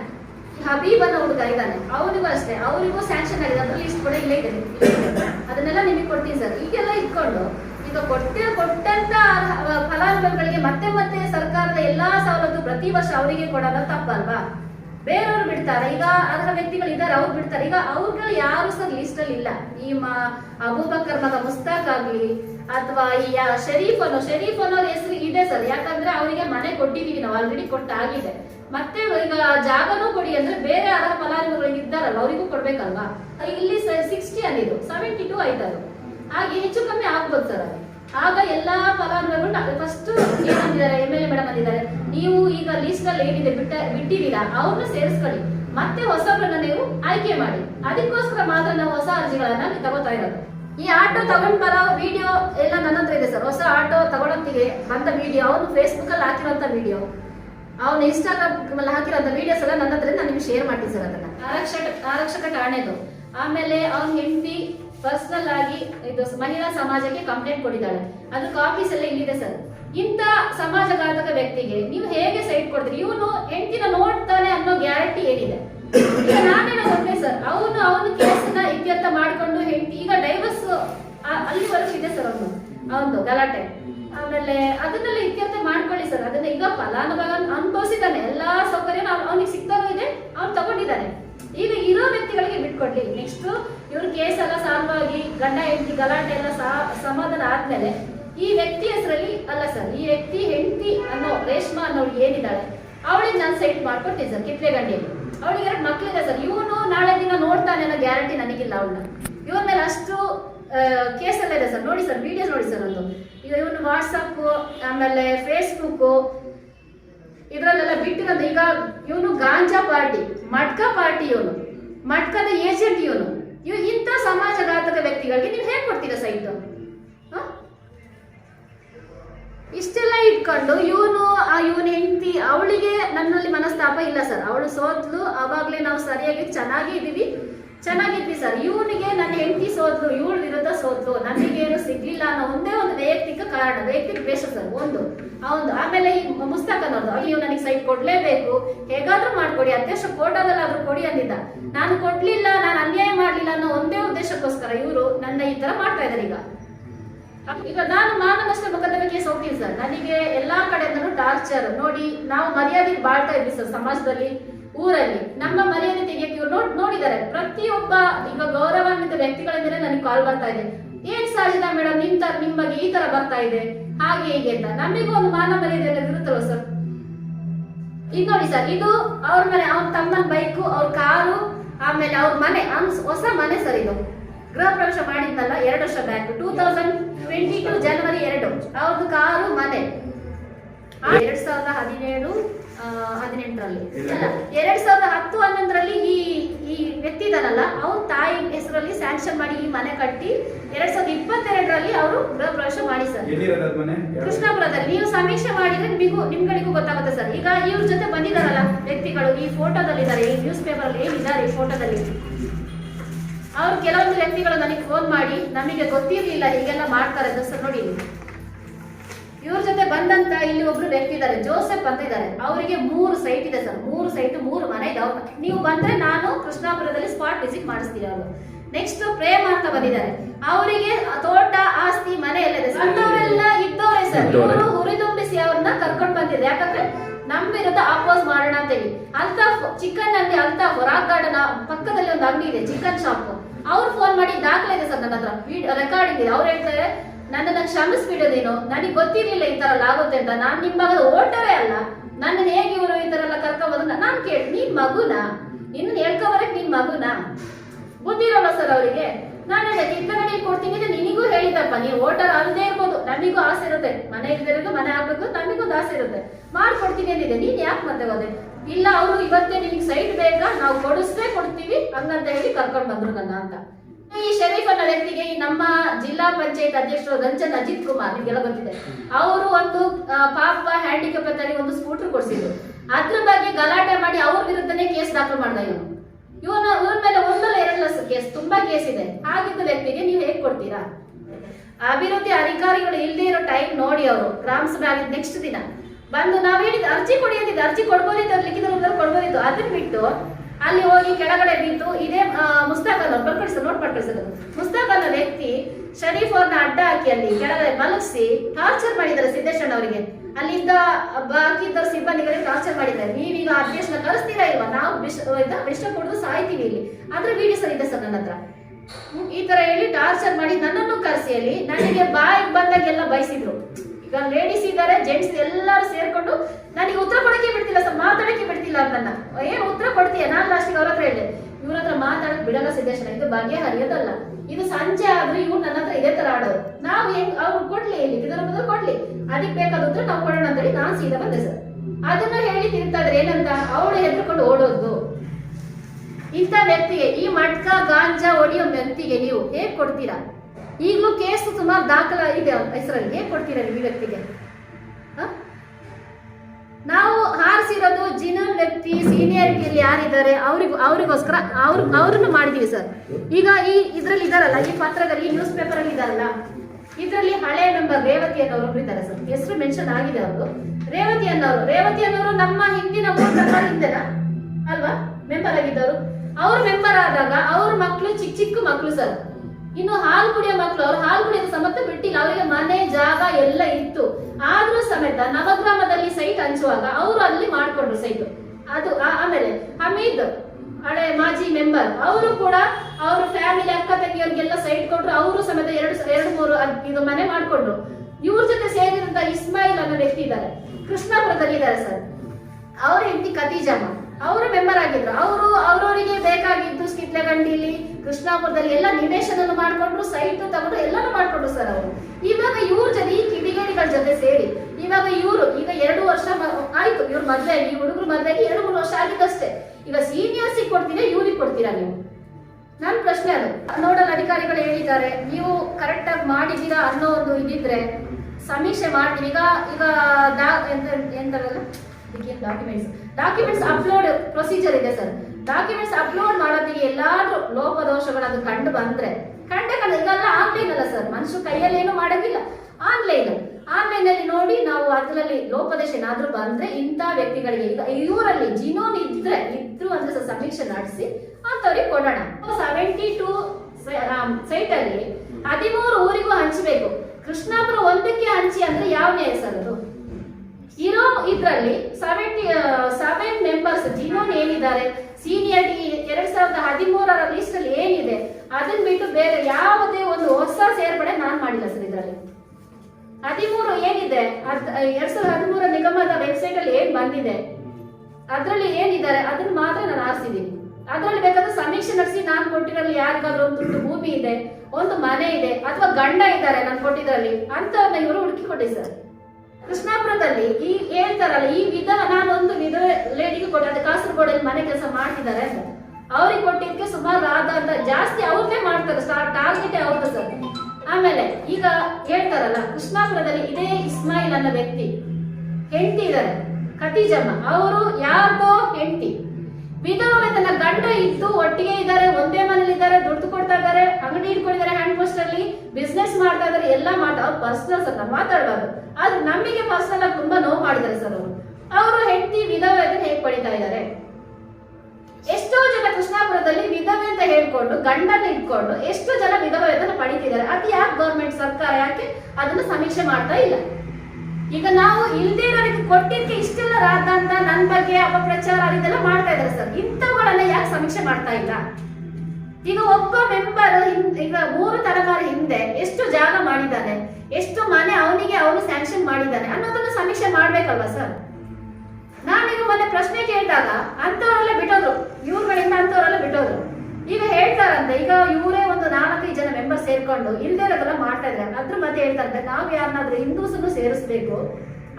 ಹಬೀಬ್ ಅನ್ನೋ ಹುಡುಗ ಇದ್ದಾನೆ. ಅವನಿಗೂ ಅಷ್ಟೇ. ಅವರಿಗೂ ಸ್ಯಾಂಕ್ಷನ್ ಆಗಿದೆ. ಅದ್ರಲ್ಲಿ ಲಿಸ್ಟ್ ಕೂಡ ಇಲ್ಲೇ ಇದೆ ಅದನ್ನೆಲ್ಲ ನಿಮಗೆ ಕೊಡ್ತೀನಿ ಸರ್. ಈಗೆಲ್ಲ ಇಟ್ಕೊಂಡು ಈಗ ಕೊಟ್ಟ ಕೊಟ್ಟಂತ ಫಲಾನುಭವಿಗಳಿಗೆ ಮತ್ತೆ ಮತ್ತೆ ಸರ್ಕಾರದ ಎಲ್ಲಾ ಸವಲತ್ತು ಪ್ರತಿ ವರ್ಷ ಅವರಿಗೆ ಕೊಡೋದು ತಪ್ಪಲ್ವಾ? ಬೇರೆಯವರು ಬಿಡ್ತಾರೆ. ಈಗ ಅರ್ಹ ವ್ಯಕ್ತಿಗಳು ಇದ್ದಾರೆ, ಅವ್ರು ಬಿಡ್ತಾರೆ. ಈಗ ಅವ್ರುಗಳು ಯಾರು ಸರ್ ಲಿಸ್ಟ್ ಅಲ್ಲಿ ಇಲ್ಲ. ಈ ಅಬೂಬಕರ್ ಮಗ ಮುಸ್ತಾಕ್ ಆಗ್ಲಿ ಅಥವಾ ಈ ಶರೀಫ್ ಅನ್ನೋ ಶರೀಫ್ ಅನ್ನೋ ಹೆಸರು ಇದೆ ಸರ್. ಯಾಕಂದ್ರೆ ಅವರಿಗೆ ಮನೆ ಕೊಟ್ಟಿದೀವಿ ನಾವು ಆಲ್ರೆಡಿ ಕೊಟ್ಟಾಗಿದೆ. ಮತ್ತೆ ಈಗ ಜಾಗನೂ ಕೊಡಿ ಅಂದ್ರೆ ಬೇರೆ ಅರ್ಹ ಫಲಾನುಭವಿಗಳು ಇದ್ದಾರಲ್ಲ ಅವರಿಗೂ ಕೊಡ್ಬೇಕಲ್ವಾ? ಇಲ್ಲಿ ಸಿಕ್ಸ್ಟಿ ಅಂದಿದ್ರು ಸೆವೆಂಟಿ ಟು ಆಯ್ತದು ಹಾಗೆ ಹೆಚ್ಚು ಕಮ್ಮಿ ಆಗ್ಬೋದು ಸರ್ ಅದು ಆಗ ಎಲ್ಲಾ ಫಲಾನುಭವಿಗಳು ಫಸ್ಟ್ ಬಂದಿದ್ದಾರೆ ಎಂ ಎಲ್ ಎ ಮೇಡಮ್ ಅಂದಿದ್ದಾರೆ ನೀವು ಈಗ ಲಿಸ್ಟ್ ಅಲ್ಲಿ ಏನಿದೆ ಬಿಟ್ಟ, ಬಿಟ್ಟಿದ್ದೀರಾ? ಅವ್ರನ್ನ ಸೇರಿಸ್ಕೊಳ್ಳಿ. ಮತ್ತೆ ಹೊಸಬ್ರನ್ನ ನೀವು ಆಯ್ಕೆ ಮಾಡಿ. ಅದಕ್ಕೋಸ್ಕರ ಮಾತ್ರ ನಾವು ಹೊಸ ಅರ್ಜಿಗಳನ್ನ ತಗೋತಾ ಇರೋದು. ಈ ಆಟೋ ತಗೊಂಡ್ ಬರೋ ವಿಡಿಯೋ ಎಲ್ಲ ನನ್ನ ಹತ್ರ ಇದೆ ಸರ್. ಹೊಸ ಆಟೋ ತಗೊಳತ್ತಿಗೆ ಬಂದ ವಿಡಿಯೋ ಅವನು ಫೇಸ್ಬುಕ್ ಅಲ್ಲಿ ಹಾಕಿರುವಂತ ವಿಡಿಯೋ ಅವನು ಇನ್ಸ್ಟಾಗ್ರಾಮ್ ಅಲ್ಲಿ ಹಾಕಿರೋಂಥ ವಿಡಿಯೋಸ್ ಎಲ್ಲ ನನ್ನ ಹತ್ರ ನಾನು ನಿಮ್ಗೆ ಶೇರ್ ಮಾಡ್ತೀನಿ ಸರ್ ಅದನ್ನ. ಆರಕ್ಷಕ ಆರಕ್ಷಕ ಠಾಣೆದು. ಆಮೇಲೆ ಅವ್ನ ಹೆಂಡತಿ ಪರ್ಸನಲ್ ಆಗಿ ಇದು ಮಹಿಳಾ ಸಮಾಜಕ್ಕೆ ಕಂಪ್ಲೇಂಟ್ ಕೊಟ್ಟಿದ್ದಾಳೆ. ಅದು ಕಾಪೀಸ್ ಎಲ್ಲ ಇಲ್ಲಿದೆ ಸರ್ ಇಂಥ ಸಮಾಜಘಾತಕ ವ್ಯಕ್ತಿಗೆ ನೀವು ಹೇಗೆ ಸೈಟ್ ಕೊಡ್ತೀರಿ? ಇವನು ಹೆಂಡತಿನ ನೋಡ್ತಾನೆ ಅನ್ನೋ ಗ್ಯಾರಂಟಿ ಏನಿದೆ? ಈಗ ನಾನೇನೋ ಒಂದೇ ಸರ್ ಅವನು ಅವನು ಕೇಸನ್ನ ಇತ್ಯರ್ಥ ಮಾಡ್ಕೊಂಡು ಹೆಂಡತಿ, ಈಗ ಡೈವರ್ಸ್ ಅಲ್ಲಿವರೆಗೂ ಇದೆ ಸರ್ ಅವನು. ಅವನು ಗಲಾಟೆ. ಆಮೇಲೆ ಅದನ್ನೆಲ್ಲ ಇತ್ಯರ್ಥ ಮಾಡ್ಕೊಳ್ಳಿ ಸರ್ ಅದನ್ನ ಈಗ ಫಲಾನುಭವ ಅನುಭವಿಸಿದ್ದಾನೆ. ಎಲ್ಲಾ ಸೌಕರ್ಯ ಅವನಿಗೆ ಸಿಗ್ತಾನೂ ಇದೆ. ಅವ್ನು ತಗೊಂಡಿದ್ದಾನೆ. ಈಗ ಇರೋ ವ್ಯಕ್ತಿಗಳಿಗೆ ಬಿಟ್ಕೊಡ್ಲಿ. ನೆಕ್ಸ್ಟ್ ಇವ್ರ ಕೇಸ್ ಎಲ್ಲ ಸಾಲ್ವ್ ಆಗಿ ಗಂಡ, ಹೆಂಡತಿ, ಗಲಾಟೆ ಎಲ್ಲ ಸಮಾಧಾನ ಆದ್ಮೇಲೆ ಈ ವ್ಯಕ್ತಿ ಹೆಸರಲ್ಲಿ ಅಲ್ಲ ಸರ್, ಈ ವ್ಯಕ್ತಿ ಹೆಂಡತಿ ಅನ್ನೋ ರೇಷ್ಮಾ ಅನ್ನೋಳು ಏನಿದ್ದಾಳೆ, ಅವಳಿಗೆ ನಾನು ಸೆಟ್ ಮಾಡ್ಕೊಡ್ತೀನಿ ಸರ್ ಕಿತ್ಲೆ ಗಂಡಿ ಅವಳಿಗೆ ಎರಡು ಮಕ್ಕಳಿದೆ ಸರ್, ಇವನು ನಾಳೆ ದಿನ ನೋಡ್ತಾನೆ ಅನ್ನೋ ಗ್ಯಾರಂಟಿ ನನಗಿಲ್ಲ ಅವಳನ್ನ. ಇವನ ಮೇಲೆ ಅಷ್ಟು ಕೇಸ್ ಎಲ್ಲ ಇದೆ ಸರ್, ನೋಡಿ ಸರ್ ವಿಡಿಯೋ ನೋಡಿ ಸರ್ ಒಂದು ಈಗ ಇವನು ವಾಟ್ಸಪ್ ಆಮೇಲೆ ಫೇಸ್ಬುಕ್ ಇದರಲ್ಲೆಲ್ಲ ಬಿಟ್ಟಿರೋದು ಈಗ ಇವನು ಗಾಂಜಾ ಪಾರ್ಟಿ ಮಟ್ಕ ಪಾರ್ಟಿ ಇವನು. ಮಟ್ಕದ ಏಜೆಂಟ್ ಇವನು. ಇವ್ ಇಂಥ ಸಮಾಜಘಾತಕ ವ್ಯಕ್ತಿಗಳಿಗೆ ನೀವು ಹೇಗೆ ಕೊಡ್ತೀರಾ ಸಹಿತ? ಇಷ್ಟೆಲ್ಲ ಇಟ್ಕೊಂಡು ಇವನು, ಆ ಇವನ ಹೆಂಡತಿ, ಅವಳಿಗೆ ನನ್ನಲ್ಲಿ ಮನಸ್ತಾಪ ಇಲ್ಲ ಸರ್. ಅವಳು ಸೋದ್ಲು ಅವಾಗ್ಲೇ ನಾವು ಸರಿಯಾಗಿ ಚೆನ್ನಾಗಿ ಇದೀವಿ ಚೆನ್ನಾಗಿದ್ವಿ ಸರ್. ಇವನಿಗೆ ನನ್ನ ಹೆಂಡತಿ ಸೋತ್ಲು, ಇವಳ ವಿರುದ್ಧ ಸೋತ್ಲು ನನಗೇನು ಸಿಗ್ಲಿಲ್ಲ ಅನ್ನೋ ಒಂದೇ ಒಂದು ವೈಯಕ್ತಿಕ ಕಾರಣ, ವೈಯಕ್ತಿಕ ದ್ವೇಷ ಸರ್. ಒಂದು, ಆ ಒಂದು. ಆಮೇಲೆ ಮುಸ್ತಾಕ್ ಅಯ್ಯೋ, ನನಗೆ ಸೈಟ್ ಕೊಡ್ಲೇಬೇಕು. ಹೇಗಾದ್ರೂ ಮಾಡ್ಕೊಡಿ, ಅಧ್ಯಕ್ಷ ಕೋಟಾದಲ್ಲಾದ್ರೂ ಕೊಡಿ ಅಂದಿದ್ದ. ನಾನು ಕೊಡ್ಲಿಲ್ಲ, ನಾನು ಅನ್ಯಾಯ ಮಾಡ್ಲಿಲ್ಲ ಅನ್ನೋ ಒಂದೇ ಉದ್ದೇಶಕ್ಕೋಸ್ಕರ ಇವರು ನನ್ನ ಈ ತರ ಮಾಡ್ತಾ ಇದ್ದಾರೆ ಈಗ. ಈಗ ನಾನು ಮಾನವಷ್ಟು ಮೊಕದ್ದಮೆ ಕೇಸ್ ಹೋಗ್ತೀನಿ ಸರ್. ನನಗೆ ಎಲ್ಲಾ ಕಡೆಯಿಂದನೂ ಟಾರ್ಚರ್ ನೋಡಿ, ನಾವು ಮರ್ಯಾದೆ ಬಾಳ್ತಾ ಇದ್ವಿ ಸರ್ ಸಮಾಜದಲ್ಲಿ, ಊರಲ್ಲಿ. ನಮ್ಮ ಮರ್ಯಾದೆ ತೆಗಿಯಕ್ಕೆ ಇವ್ರು ನೋಡ್, ನೋಡಿದ್ದಾರೆ. ಪ್ರತಿಯೊಬ್ಬ ಈಗ ಗೌರವಾನ್ವಿತ ವ್ಯಕ್ತಿಗಳ ಮೇಲೆ ನನಗೆ ಕಾಲ್ ಬರ್ತಾ ಇದೆ. ಏನ್ ಸಾಜಿದಾ ಮೇಡಮ್, ನಿಮ್ ತರ ನಿಮ್ ಈ ತರ ಬರ್ತಾ ಇದೆ? ಹಾಗೆ ಹೀಗೆ ಅಂತ. ನಮಗೂ ಒಂದು ಮಾನ ಮರ್ಯಾದೆ ಅನ್ನೋದು ಇರುತ್ತಲ್ವ ಸರ್ ಇದು ನೋಡಿ ಸರ್ ಇದು ಅವ್ರ ಮನೆ ಅವ್ರ ತಮ್ಮನ ಬೈಕು ಅವ್ರ ಕಾರು ಆಮೇಲೆ ಅವ್ರ ಮನೆ ಹೊಸ ಮನೆ ಸರ್ ಇದು. ಗೃಹ ಪ್ರವೇಶ ಮಾಡಿದ್ನಲ್ಲ ಎರಡು ವರ್ಷ back two thousand twenty two ಜನವರಿ ಎರಡು ಅವ್ರದ್ದು ಕಾರು ಮನೆ. ಎರಡ್ ಸಾವಿರದ ಹದಿನೇಳು ಹದಿನೆಂಟರಲ್ಲಿ. ಎರಡ್. ಸಾವಿರದ ಹತ್ತು ಹನ್ನೊಂದರಲ್ಲಿ ಈ ಈ ವ್ಯಕ್ತಿ ಇದಾನಲ್ಲ ಅವ್ರ ತಾಯಿ ಹೆಸರಲ್ಲಿ ಸ್ಯಾಂಕ್ಷನ್ ಮಾಡಿ ಈ ಮನೆ ಕಟ್ಟಿ ಎರಡ್ ಸಾವಿರದ ಇಪ್ಪತ್ತೆರಡರಲ್ಲಿ ಅವರು ಗೃಹ ಪ್ರವೇಶ ಮಾಡಿ ಸರ್. ಕೃಷ್ಣಾಪುರದಲ್ಲಿ. ನೀವು ಸಮೀಕ್ಷೆ ಮಾಡಿದ್ರೆ ನಿಮಗೂ ನಿಮ್ಗಳಿಗೂ ಗೊತ್ತಾಗುತ್ತೆ ಸರ್. ಈಗ ಇವ್ರ ಜೊತೆ ಬಂದಿದಾರಲ್ಲ ವ್ಯಕ್ತಿಗಳು ಈ ಫೋಟೋದಲ್ಲಿ ಇದ್ದಾರೆ ಈ ನ್ಯೂಸ್ ಪೇಪರ್ ಅಲ್ಲಿ ಏನಿದ್ದಾರೆ ಈ ಫೋಟೋದಲ್ಲಿ? ಅವ್ರು ಕೆಲವೊಂದು ವ್ಯಕ್ತಿಗಳು ನನಗೆ ಫೋನ್ ಮಾಡಿ ನಮಗೆ ಗೊತ್ತಿರಲಿಲ್ಲ ಹೀಗೆಲ್ಲ ಮಾಡ್ತಾರೆ ಅಂತ ಸರ್ ನೋಡಿ. ಇವ್ರ ಜೊತೆ ಬಂದಂತ ಇಲ್ಲಿ ಒಬ್ರು ವ್ಯಕ್ತಿ ಇದ್ದಾರೆ ಜೋಸೆಫ್ ಅಂತ ಇದ್ದಾರೆ. ಅವರಿಗೆ ಮೂರು ಸೈಟ್ ಇದೆ ಸರ್. ಮೂರು ಸೈಟ್ ಮೂರು ಮನೆ ಇದೆ ಅವ್ರ ನೀವು ಬಂದ್ರೆ ನಾನು ಕೃಷ್ಣಾಪುರದಲ್ಲಿ ಸ್ಪಾಟ್ ವಿಸಿಟ್ ಮಾಡಿಸ್ತೀನಿ ಅವರು. ನೆಕ್ಸ್ಟ್ ಪ್ರೇಮ ಅಂತ ಬಂದಿದ್ದಾರೆ. ಅವರಿಗೆ ತೋಟ ಆಸ್ತಿ ಮನೆ ಎಲ್ಲ ಇದೆ. ಸಣ್ಣವರೆಲ್ಲ ಇದ್ದವರೇ ಸರ್. ಇವರು ಹುರಿದುಂಬಿಸಿ ಅವ್ರನ್ನ ಕರ್ಕೊಂಡು ಬಂದಿದೆ ಯಾಕಂದ್ರೆ ನಮ್ ವಿರುದ್ಧ ಆಪೋಸ್ ಮಾಡೋಣ ಅಂತ ಹೇಳಿ. ಅಲ್ತಾಫ್ ಚಿಕನ್ ಅಂಗಡಿ ಅಲ್ತಾಫ್ ರಾಕ್ ಗಾರ್ಡನ್ ಪಕ್ಕದಲ್ಲಿ ಒಂದು ಅಂಗಡಿ ಇದೆ ಚಿಕನ್ ಶಾಪ್ ಅವ್ರು ಫೋನ್ ಮಾಡಿ ದಾಖಲೆ ಇದೆ ಸರ್ ನನ್ನ ಹತ್ರ. ರೆಕಾರ್ಡಿಂಗ್ ಇದೆ. ಅವ್ರು ಹೇಳ್ತಾರೆ ನನ್ನನ್ನ ಕ್ಷಮಿಸ್ಬಿಡೋದೇನು? ನನಗೆ ಗೊತ್ತಿರಲಿಲ್ಲ ಈ ತರ ಆಗುತ್ತೆ ಅಂತ. ನಾನು ನಿಮ್ಮ ಮಗದ ಓಟವೇ ಅಲ್ಲ. ನನ್ನ ಹೇಗೆ ಇವರು ಈ ತರ ಎಲ್ಲ ಕರ್ಕೊಂಬಂದು ನಾನು ಕೇಳಿ ನೀನ್ ಮಗುನ? ಇನ್ನು ಹೇಳ್ಕೊಂಬರಕ್ ನಿನ್ ಮಗುನ? ಬುದ್ಧಿರಲ್ಲ ಸರ್ ಅವರಿಗೆ. ನಾನು ಚಿಕ್ಕಗಡಿ ಕೊಡ್ತೀನಿ ನಿನಗೂ ಹೇಳಿದಪ್ಪ ನೀವು ಓಟರ್ ಅಲ್ಲದೆ ಇರ್ಬೋದು. ನಮಗೂ ಆಸೆ ಇರುತ್ತೆ. ಮನೆ ಇಲ್ದಿರೋದು ಮನೆ ಆಗ್ಬೇಕು. ನಮಗೂ ಒಂದು ಆಸೆ ಇರುತ್ತೆ. ಮಾಡ್ಕೊಡ್ತೀನಿ ಅಂದಿದೆ ನೀನ್ ಯಾಕೆ ಮತ್ತೆ ಹೋದೆ? ಇಲ್ಲ, ಅವರು ಇವತ್ತೇ ನಿನಗೆ ಸೈಟ್ ಬೇಕಾ? ನಾವು ಕೊಡಿಸ್ದೇ ಕೊಡ್ತೀವಿ. ಹಂಗಂತ ಹೇಳಿ ಕರ್ಕೊಂಡು ಬಂದ್ರು ನನ್ನ ಅಂತ. ಈ ನಮ್ಮ ಜಿಲ್ಲಾ ಪಂಚಾಯತ್ ಅಧ್ಯಕ್ಷರು ರಂಜನ್ ಅಜಿತ್ ಕುಮಾರ್ ನಿಮ್ಗೆಲ್ಲ ಗೊತ್ತಿದೆ. ಅವರು ಒಂದು ಪಾಪ ಹ್ಯಾಂಡಿಕ್ಯಾಪ್ ಅಂತ ಒಂದು ಸ್ಕೂಟರ್ ಕೊಡಿಸಿದ್ರು. ಅದ್ರ ಬಗ್ಗೆ ಗಲಾಟೆ ಮಾಡಿ ಅವ್ರ ವಿರುದ್ಧನೇ ಕೇಸ್ ದಾಖಲು ಮಾಡ್ದ ಇವನು ಇವನ ಇವನ ಮೇಲೆ ಒಂದಲ್ಲ ಎರಡಲ್ಲ ಕೇಸ್, ತುಂಬಾ ಕೇಸ್ ಇದೆ. ಹಾಗಿದ್ದ ವ್ಯಕ್ತಿಗೆ ನೀವು ಹೇಗೆ ಕೊಡ್ತೀರಾ? ಅಭಿವೃದ್ಧಿ ಅಧಿಕಾರಿಗಳು ಇಲ್ಲದೆ ಇರೋ ಟೈಮ್ ನೋಡಿ ಅವರು. ಗ್ರಾಮಸಭೆ ನೆಕ್ಸ್ಟ್ ದಿನ. ಬಂದು ನಾವ್ ಹೇಳಿದ ಅರ್ಜಿ ಕೊಡಿ ಅಂತಿದ್ದು ಅರ್ಜಿ ಕೊಡ್ಬೋದಿತ್ತು ಲಿಖಿತ ರೂಪದಲ್ಲಿ ಕೊಡ್ಬೋದಿತ್ತು. ಅದನ್ನ ಬಿಟ್ಟು ಅಲ್ಲಿ ಹೋಗಿ ಕೆಳಗಡೆ ನಿಂತು ಇದೇ ಮುಸ್ತಾಕಲ್ ಬರ್ಕಳಿಸ ನೋಟ್ ಮಾಡ್ಕಳಿಸೋದು ಮುಸ್ತಾಕ್ ವ್ಯಕ್ತಿ ಶರೀಫ್ ಅವ್ರನ್ನ ಅಡ್ಡ ಹಾಕಿ ಅಲ್ಲಿ ಕೆಳಗಡೆ ಮಲಗಿಸಿ ಟಾರ್ಚರ್ ಮಾಡಿದ್ದಾರೆ ಸಿದ್ದೇಶಣ್ಣ ಅವರಿಗೆ. ಅಲ್ಲಿಂದ ಬಾಕಿ ಇದ್ದ ಸಿಬ್ಬಂದಿಗಳಿಗೆ ಟಾರ್ಚರ್ ಮಾಡಿದ್ದಾರೆ. ನೀವೀಗ ಅಧ್ಯಕ್ಷನ ಕಲಿಸ್ತೀರಾ ಇಲ್ವಾ? ನಾವು ವಿಷ ಕುಡಿದು ಸಾಯ್ತೀವಿ ಇಲ್ಲಿ. ಅದ್ರ ವಿಡಿಯೋ ಸರ್ ಇದೆ ಸರ್ ನನ್ನ ಹತ್ರ. ಈ ತರ ಹೇಳಿ ಟಾರ್ಚರ್ ಮಾಡಿ ನನ್ನನ್ನು ಕರೆಸಿ ಅಲ್ಲಿ ನನಗೆ ಬಾಯಿಗೆ ಬಂದಾಗೆಲ್ಲ ಬಯಸಿದ್ರು. ಈಗ ಲೇಡೀಸ್ ಇದ್ದಾರೆ ಜೆಂಟ್ಸ್ ಎಲ್ಲರೂ ಸೇರ್ಕೊಂಡು, ನನಗೆ ಉತ್ತರ ಕೊಡಕ್ಕೆ ಬಿಡ್ತಿಲ್ಲ ಸರ್, ಮಾತಾಡಕ್ಕೆ ಬಿಡ್ತಿಲ್ಲ ನನ್ನ. ಏನು ಉತ್ತರ ಕೊಡ್ತೀಯ? ನಾನು ಲಾಸ್ಟಿಗೆ ಅವ್ರ ಹತ್ರ ಹೇಳಿದೆ. ಇವ್ರ ಹತ್ರ ಮಾತಾಡಕ್ ಬಿಡಲ್ಲ ಸಿದ್ದೇಶನ ಇದು ಬಗೆಹರಿಯೋದಲ್ಲ ಇದು ಸಂಜೆ ಆದ್ರೂ ಇವ್ರು ನನ್ನ ಹತ್ರ ಇದೇ ತರ ಆಡೋದು ನಾವು ಹೆಂಗ್, ಅವ್ರು ಕೊಡ್ಲಿ ಇಲ್ಲಿ ಇದರ ಕೊಡ್ಲಿ. ಅದಕ್ಕೆ ಬೇಕಾದ ಉತ್ತರ ನಾವು ಕೊಡೋಣ ಅಂತೇಳಿ ನಾನು ಸೀದಾ ಬಂದೆ ಸರ್. ಅದನ್ನ ಹೇಳಿ ತಿಂತಾ ಇದ್ರೆ ಏನಂತ? ಅವಳು ಹೆದರ್ಕೊಂಡು ಓಡೋದು. ಇಂಥ ವ್ಯಕ್ತಿಗೆ, ಈ ಮಟ್ಕ, ಗಾಂಜಾ, ಒಡಿಯೋ ವ್ಯಕ್ತಿಗೆ ನೀವು ಹೇಗ್ ಕೊಡ್ತೀರಾ? ಈಗಲೂ ಕೇಸ್ ಸುಮಾರು ದಾಖಲ ಇದೆ ಹೆಸರಲ್ಲಿ. ಏನ್ ಕೊಡ್ತೀರಾ ಈ ವ್ಯಕ್ತಿಗೆ? ನಾವು ಹಾರಿಸಿರೋದು ಜಿನಲ್ ವ್ಯಕ್ತಿ ಸೀನಿಯಾರಿಟಿಯಲ್ಲಿ ಯಾರಿದ್ದಾರೆ, ಅವ್ರಿಗೂ ಅವರಿಗೋಸ್ಕರ ಅವ್ರ ಅವ್ರನ್ನು ಮಾಡಿದೀವಿ ಸರ್. ಈಗ ಈ ಇದ್ರಲ್ಲಿ ಇದಾರಲ್ಲ, ಈ ಪತ್ರದಲ್ಲಿ ನ್ಯೂಸ್ ಪೇಪರ್ ಅಲ್ಲಿ ಇದಾರಲ್ಲ? ಇದರಲ್ಲಿ ಹಳೆ ಮೆಂಬರ್ ರೇವತಿ ಅನ್ನೋರು ಇದ್ದಾರೆ ಸರ್. ಹೆಸರು ಮೆನ್ಷನ್ ಆಗಿದೆ ಅವರು ರೇವತಿ ಅನ್ನೋರು ರೇವತಿ ಅನ್ನೋರು ನಮ್ಮ ಹಿಂದಿನ ಹಿಂದೆನಾ ಅಲ್ವಾ? ಮೆಂಬರ್ ಆಗಿದ್ದವರು. ಅವ್ರ ಮೆಂಬರ್ ಆದಾಗ ಅವ್ರ ಮಕ್ಕಳು ಚಿಕ್ಕ ಚಿಕ್ಕ ಮಕ್ಕಳು ಸರ್. ಇನ್ನು ಹಾಲು ಕುಡಿಯೋ ಮಕ್ಕಳು ಅವ್ರು ಹಾಲು ಕುಡಿಯೋದು ಸಮೇತ ಬಿಟ್ಟಿಲ್ಲ, ಅವರಿಗೆ ಮನೆ, ಜಾಗ ಎಲ್ಲ ಇತ್ತು. ಆದ್ರೂ ಸಮೇತ ನವಗ್ರಾಮದಲ್ಲಿ ಸೈಟ್ ಹಂಚುವಾಗ ಅವರು ಅಲ್ಲಿ ಮಾಡ್ಕೊಂಡ್ರು ಸೈಟ್ ಅದು ಆಮೇಲೆ ಹಮೀದ್, ಹಳೆ ಮಾಜಿ ಮೆಂಬರ್ ಅವರು ಕೂಡ ಅವ್ರ ಫ್ಯಾಮಿಲಿ ಅಕ್ಕ, ತಂಗಿಯವ್ರಿಗೆಲ್ಲ ಸೈಟ್ ಕೊಟ್ರು, ಅವರು ಸಮೇತ ಎರಡು ಎರಡು, ಮೂರು ಇದು ಮನೆ ಮಾಡ್ಕೊಂಡ್ರು. ಇವ್ರ ಜೊತೆ ಸೇರಿದಂತ ಇಸ್ಮಾಯಿಲ್ ಅನ್ನೋ ವ್ಯಕ್ತಿ ಇದ್ದಾರೆ. ಕೃಷ್ಣಾಪುರದಲ್ಲಿ ಇದ್ದಾರೆ ಸರ್. ಅವ್ರ ಹೆಂಡತಿ ಕತೀಜಮ್ಮ ಅವರು ಮೆಂಬರ್ ಆಗಿದ್ರು. ಅವರು, ಅವ್ರವರಿಗೆ ಬೇಕಾಗಿದ್ದು ಸ್ಕಿತ್ಲೆಗಂಡಿಲಿ ಕೃಷ್ಣಾಪುರದಲ್ಲಿ ಎಲ್ಲ ನಿವೇಶನ ಮಾಡಿಕೊಂಡ್ರು, ಸೈಟ್ ತಗೊಂಡು ಎಲ್ಲಾನು ಮಾಡ್ಕೊಂಡ್ರು ಸರ್ ಅವರು. ಇವಾಗ ಇವ್ರ ಜೊತೆ ಈ ಕಿಡಿಗೇಡಿಗಳ ಜೊತೆ ಸೇರಿ, ಇವಾಗ ಇವರು ಈಗ ಎರಡು ವರ್ಷ ಆಯ್ತು, ಇವ್ರ ಮದ್ವೆ ಆಗಿ, ಈ ಹುಡುಗರು ಮದ್ವೆ ಆಗಿ ಎರಡು, ಮೂರು ವರ್ಷ ಆಗಿದ್ದಷ್ಟೇ. ಈಗ ಸೀನಿಯರ್ಸ್ ಕೊಡ್ತೀರಾ, ಇವ್ರಿಗೆ ಕೊಡ್ತೀರಾ ನೀವು? ನನ್ನ ಪ್ರಶ್ನೆ ಅದು. ನೋಡಲ್ ಅಧಿಕಾರಿಗಳು ಹೇಳಿದ್ದಾರೆ, ನೀವು ಕರೆಕ್ಟ್ ಆಗಿ ಮಾಡಿದ್ದೀರಾ ಅನ್ನೋ ಒಂದು ಇದಿದ್ರೆ, ಸಮೀಕ್ಷೆ ಮಾಡ್ತೀವಿ ಈಗ ಈಗ ದಾ ಎಂತವೆಲ್ಲ ಡಾಕ್ಯುಮೆಂಟ್ಸ್ ಡಾಕ್ಯುಮೆಂಟ್ಸ್ ಅಪ್ಲೋಡ್ ಪ್ರೊಸೀಜರ್ ಇದೆ ಸರ್ ಡಾಕ್ಯುಮೆಂಟ್ಸ್ ಅಪ್ಲೋಡ್ ಮಾಡೋದಕ್ಕೆ ಎಲ್ಲಾದ್ರೂ ಲೋಪದೋಷಗಳು ಅದು ಕಂಡು ಬಂದ್ರೆ ಕಂಡ ಇದೆಲ್ಲ ಆನ್ಲೈನ್ ಅಲ್ಲ ಸರ್ ಮನುಷ್ಯ ಕೈಯಲ್ಲಿ ಏನು ಮಾಡೋದಿಲ್ಲ. ಆನ್ಲೈನ್ ಆನ್ಲೈನ್ ಅಲ್ಲಿ ನೋಡಿ ನಾವು ಅದರಲ್ಲಿ ಲೋಪದೇಶ ಏನಾದ್ರೂ ಬಂದ್ರೆ ಇಂಥ ವ್ಯಕ್ತಿಗಳಿಗೆ ಈಗ ಇವರಲ್ಲಿ ಜಿನೋನ್ ಇದ್ರೆ ಇದ್ರು ಅಂದ್ರೆ ಸರ್ ಸಮೀಕ್ಷೆ ನಡೆಸಿ ಅಂತವ್ರಿಗೆ ಕೊಡೋಣ. ಸೆವೆಂಟಿ ಟು ಸೈಟ್ ಅಲ್ಲಿ ಹದಿಮೂರು ಊರಿಗೂ ಹಂಚಬೇಕು. ಕೃಷ್ಣಾಪುರ ಒಂದಕ್ಕೆ ಹಂಚಿ ಅಂದ್ರೆ ಯಾವ ನ್ಯಾಯ ಸರ್ ಅದು? ಇರೋ ಇದರಲ್ಲಿ ಸೆವೆಂಟಿ ಸೆವೆನ್ ಮೆಂಬರ್ಸ್ ಜಿನೋನ್ ಏನಿದ್ದಾರೆ ಸೀನಿಯರ್ಟಿ ಎರಡ್ ಸಾವಿರದ ಹದಿಮೂರರ ಲಿಸ್ಟ್ ಅಲ್ಲಿ ಏನಿದೆ ಅದನ್ನ ಬಿಟ್ಟು ಬೇರೆ ಯಾವುದೇ ಒಂದು ಹೊಸ ಸೇರ್ಪಡೆ ನಾನು ಮಾಡಿಲ್ಲ ಸರ್ ಇದರಲ್ಲಿ. ಹದಿಮೂರು ಏನಿದೆ ಎರಡ್ ಸಾವಿರದ ಹದಿಮೂರ ನಿಗಮದ ವೆಬ್ಸೈಟ್ ಅಲ್ಲಿ ಏನ್ ಬಂದಿದೆ, ಅದರಲ್ಲಿ ಏನಿದ್ದಾರೆ ಅದನ್ನ ಮಾತ್ರ ನಾನು ಆರಿಸಿದ್ದೀನಿ ಅದರಲ್ಲಿ ಬೇಕಾದ್ರೆ ಸಮೀಕ್ಷೆ ನಡೆಸಿ ನಾನು ಕೊಟ್ಟಿರಲ್ಲಿ ಯಾರಿಗಾದ್ರೂ ಒಂದು ದುಡ್ಡು ಭೂಮಿ ಇದೆ, ಒಂದು ಮನೆ ಇದೆ, ಅಥವಾ ಗಂಡ ಇದ್ದಾರೆ ನಾನು ಕೊಟ್ಟಿದ್ರಲ್ಲಿ ಅಂತ ಇವರು ಹುಡುಕಿ ಸರ್ ಕೃಷ್ಣಾಪುರದಲ್ಲಿ ಈ ಹೇಳ್ತಾರಲ್ಲ, ಈ ವಿಧ ನಾನೊಂದು ವಿಧವೆ ಲೇಡಿಗೆ ಕೊಟ್ಟೆ ಅದು ಕಾಸರಗೋಡಲ್ಲಿ ಮನೆ ಕೆಲಸ ಮಾಡ್ತಿದ್ದಾರೆ ಅವ್ರಿಗೆ ಕೊಟ್ಟಿದ್ದಕ್ಕೆ ಸುಮಾರು ಆದ ಅಂತ ಜಾಸ್ತಿ ಅವ್ರನ್ನೇ ಮಾಡ್ತಾರೆ ಸ್ಟಾರ್ ಟಾರ್ಗೆಟ್ ಅವ್ರದ್ದು ಸರ್. ಆಮೇಲೆ ಈಗ ಹೇಳ್ತಾರಲ್ಲ, ಕೃಷ್ಣಾಪುರದಲ್ಲಿ ಇದೇ ಇಸ್ಮಾಯಿಲ್ ಅನ್ನೋ ವ್ಯಕ್ತಿ, ಹೆಂಡತಿ ಇದ್ದಾರೆ ಕತಿಜಮ್ಮ. ಅವರು ಯಾರ್ದೋ ಹೆಂಡತಿ. ವಿಧವಾಗ ತನ್ನ ಗಂಡ ಇದ್ದು ಒಟ್ಟಿಗೆ ಇದ್ದಾರೆ, ಒಂದೇ ಮನೇಲಿ ಇದ್ದಾರೆ ದುಡ್ಡು ಕೊಡ್ತಾ ಇದ್ದಾರೆ, ಅಂಗಡಿ ಇಟ್ಕೊಂಡಿದ್ದಾರೆ ಹ್ಯಾಂಡ್ ಪೋಸ್ಟ್ ಅಲ್ಲಿ ಬಿಸ್ನೆಸ್ ಮಾಡ್ತಾ ಇದ್ದಾರೆ, ಎಲ್ಲ ಮಾಡ್ತಾ ಅವ್ರು ಪರ್ಸನಲ್ ಸರ್ ನಾನು ಮಾತಾಡಬಾರ್ದು. ಆದ್ರೆ ನಮಗೆ ಪರ್ಸನಲ್ ಆಗಿ ತುಂಬಾ ನೋವು ಮಾಡಿದ್ದಾರೆ ಸರ್ ಅವರು. ಅವರು ಹೆಂಡತಿ, ವಿಧವೆ ಅಂತ ಹೇಗೆ ಪಡಿತಾ ಇದ್ದಾರೆ? ಎಷ್ಟೋ ಜನ ಕೃಷ್ಣಾಪುರದಲ್ಲಿ ವಿಧವೆ ಅಂತ ಹೇಳ್ಕೊಂಡು ಗಂಡನ ಇಟ್ಕೊಂಡು, ಎಷ್ಟು ಜನ ವಿಧವೆ ಅಂತ ಪಡಿತಿದ್ದಾರೆ. ಅದು ಯಾಕೆ ಗೌರ್ಮೆಂಟ್ ಸರ್ಕಾರ ಯಾಕೆ ಅದನ್ನ ಸಮೀಕ್ಷೆ ಮಾಡ್ತಾ ಇಲ್ಲ? ಈಗ ನಾವು ಇಲ್ದೇ ಇರೋದಕ್ಕೆ ಕೊಟ್ಟಿದ್ದಕ್ಕೆ ಇಷ್ಟೆಲ್ಲ ರಾಧ ಅಂತ ನನ್ನ ಬಗ್ಗೆ ಅಪಪ್ರಚಾರ, ಇದೆಲ್ಲ ಮಾಡ್ತಾ ಇದ್ದಾರೆ ಸರ್. ಇಂಥವುಗಳನ್ನ ಯಾಕೆ ಸಮೀಕ್ಷೆ ಮಾಡ್ತಾ ಇಲ್ಲ? ಈಗ ಒಬ್ಬ ಮೆಂಬರ್ ಈಗ ಮೂರು ತಲೆಮಾರು ಹಿಂದೆ ಎಷ್ಟು ಜಾಗ ಮಾಡಿದ್ದಾನೆ ಎಷ್ಟು ಮನೆ ಅವನಿಗೆ ಅವನು ಸ್ಯಾಂಕ್ಷನ್ ಮಾಡಿದ್ದಾನೆ ಅನ್ನೋದನ್ನು ಸಮೀಕ್ಷೆ ಮಾಡ್ಬೇಕಲ್ವಾ ಸರ್ ನಾನೀಗ ಮೊನ್ನೆ ಪ್ರಶ್ನೆ ಕೇಳಿದಾಗ ಅಂತವರೆಲ್ಲ ಬಿಟ್ಟೋದ್ರು, ಇವ್ರುಗಳಿಂದ ಅಂತವರೆಲ್ಲ ಬಿಟ್ಟೋದ್ರು. ಈಗ ಹೇಳ್ತಾರಂತೆ, ಈಗ ಇವರೇ ಒಂದು ನಾಲ್ಕೈದು ಜನ ಮೆಂಬರ್ ಸೇರ್ಕೊಂಡು ಇಲ್ದೇ ಇರೋದೆಲ್ಲ ಮಾಡ್ತಾ ಇದ್ದಾರೆ. ಅದ್ರ ಮಧ್ಯೆ ಹೇಳ್ತಾರಂತೆ, ನಾವು ಯಾರನ್ನಾದ್ರೂ ಹಿಂದೂಸನ್ನು ಸೇರಿಸ್ಬೇಕು.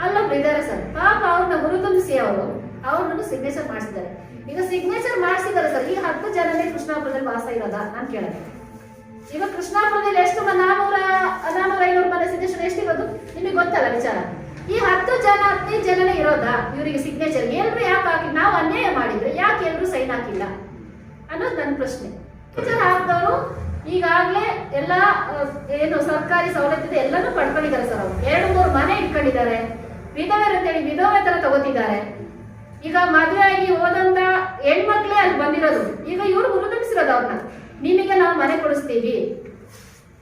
ಅಲ್ಲೊಬ್ರು ಇದ್ದಾರೆ ಸರ್ ಪಾಪ ಅವ್ರನ್ನ ಹುರಿದುಂಬಿಸಿ ಅವರು ಅವ್ರನ್ನು ಸಿಗ್ನೇಚರ್ ಮಾಡಿಸಿದ್ದಾರೆ. ಈಗ ಸಿಗ್ನೇಚರ್ ಮಾಡಿಸಿದ್ದಾರೆ ಸರ್. ಈ ಹತ್ತು ಜನನೇ ಕೃಷ್ಣಾಪುರದಲ್ಲಿ ವಾಸ ಇರೋದಾ? ನಾನು ಕೇಳಿದೆ ಈಗ ಕೃಷ್ಣಾಪುರದಲ್ಲಿ ಎಷ್ಟು ನಾನೂರ ನಾನೂರ ಐನೂರು ಮನೆ ಸಿದ್ದೇಶ್ವರ ಎಷ್ಟಿರೋದು? ನಿಮಗೆ ಗೊತ್ತಲ್ಲ ವಿಚಾರ. ಈ ಹತ್ತು ಜನ ಹದಿನೈದು ಜನನೇ ಇರೋದಾ? ಇವರಿಗೆ ಸಿಗ್ನೇಚರ್ ಎಲ್ರು ಯಾಕೆ ಹಾಕಿ ನಾವು ಅನ್ಯಾಯ ಮಾಡಿದ್ರೆ ಯಾಕೆ ಎಲ್ರು ಸೈನ್ ಹಾಕಿಲ್ಲ? ಅನ್ನೋದು ನನ್ನ ಪ್ರಶ್ನೆ. ವಿಚಾರ ಹಾಕಿದವರು ಈಗಾಗಲೇ ಎಲ್ಲ ಏನು ಸರ್ಕಾರಿ ಸವಲತ್ತು ಇದೆ, ಎಲ್ಲನೂ ಪಡ್ಕೊಂಡಿದ್ದಾರೆ ಸರ್ ಅವರು. ಎರಡು ಮೂರು ಮನೆ ಇಟ್ಕೊಂಡಿದ್ದಾರೆ. ವಿಧವೆ ಅಂತೇಳಿ ವಿಧವೆ ತರ ತಗೋತಿದ್ದಾರೆ. ಈಗ ಮದುವೆ ಆಗಿ ಹೋದಂತ ಹೆಣ್ಮಕ್ಳೇ ಅಲ್ಲಿ ಬಂದಿರೋದು. ಈಗ ಇವ್ರು ಹುರಿದುಂಬಿಸಿರೋದು ಅವ್ರನ್ನ ನಿಮಗೆ ನಾವು ಮನೆ ಕೊಡಿಸ್ತೀವಿ.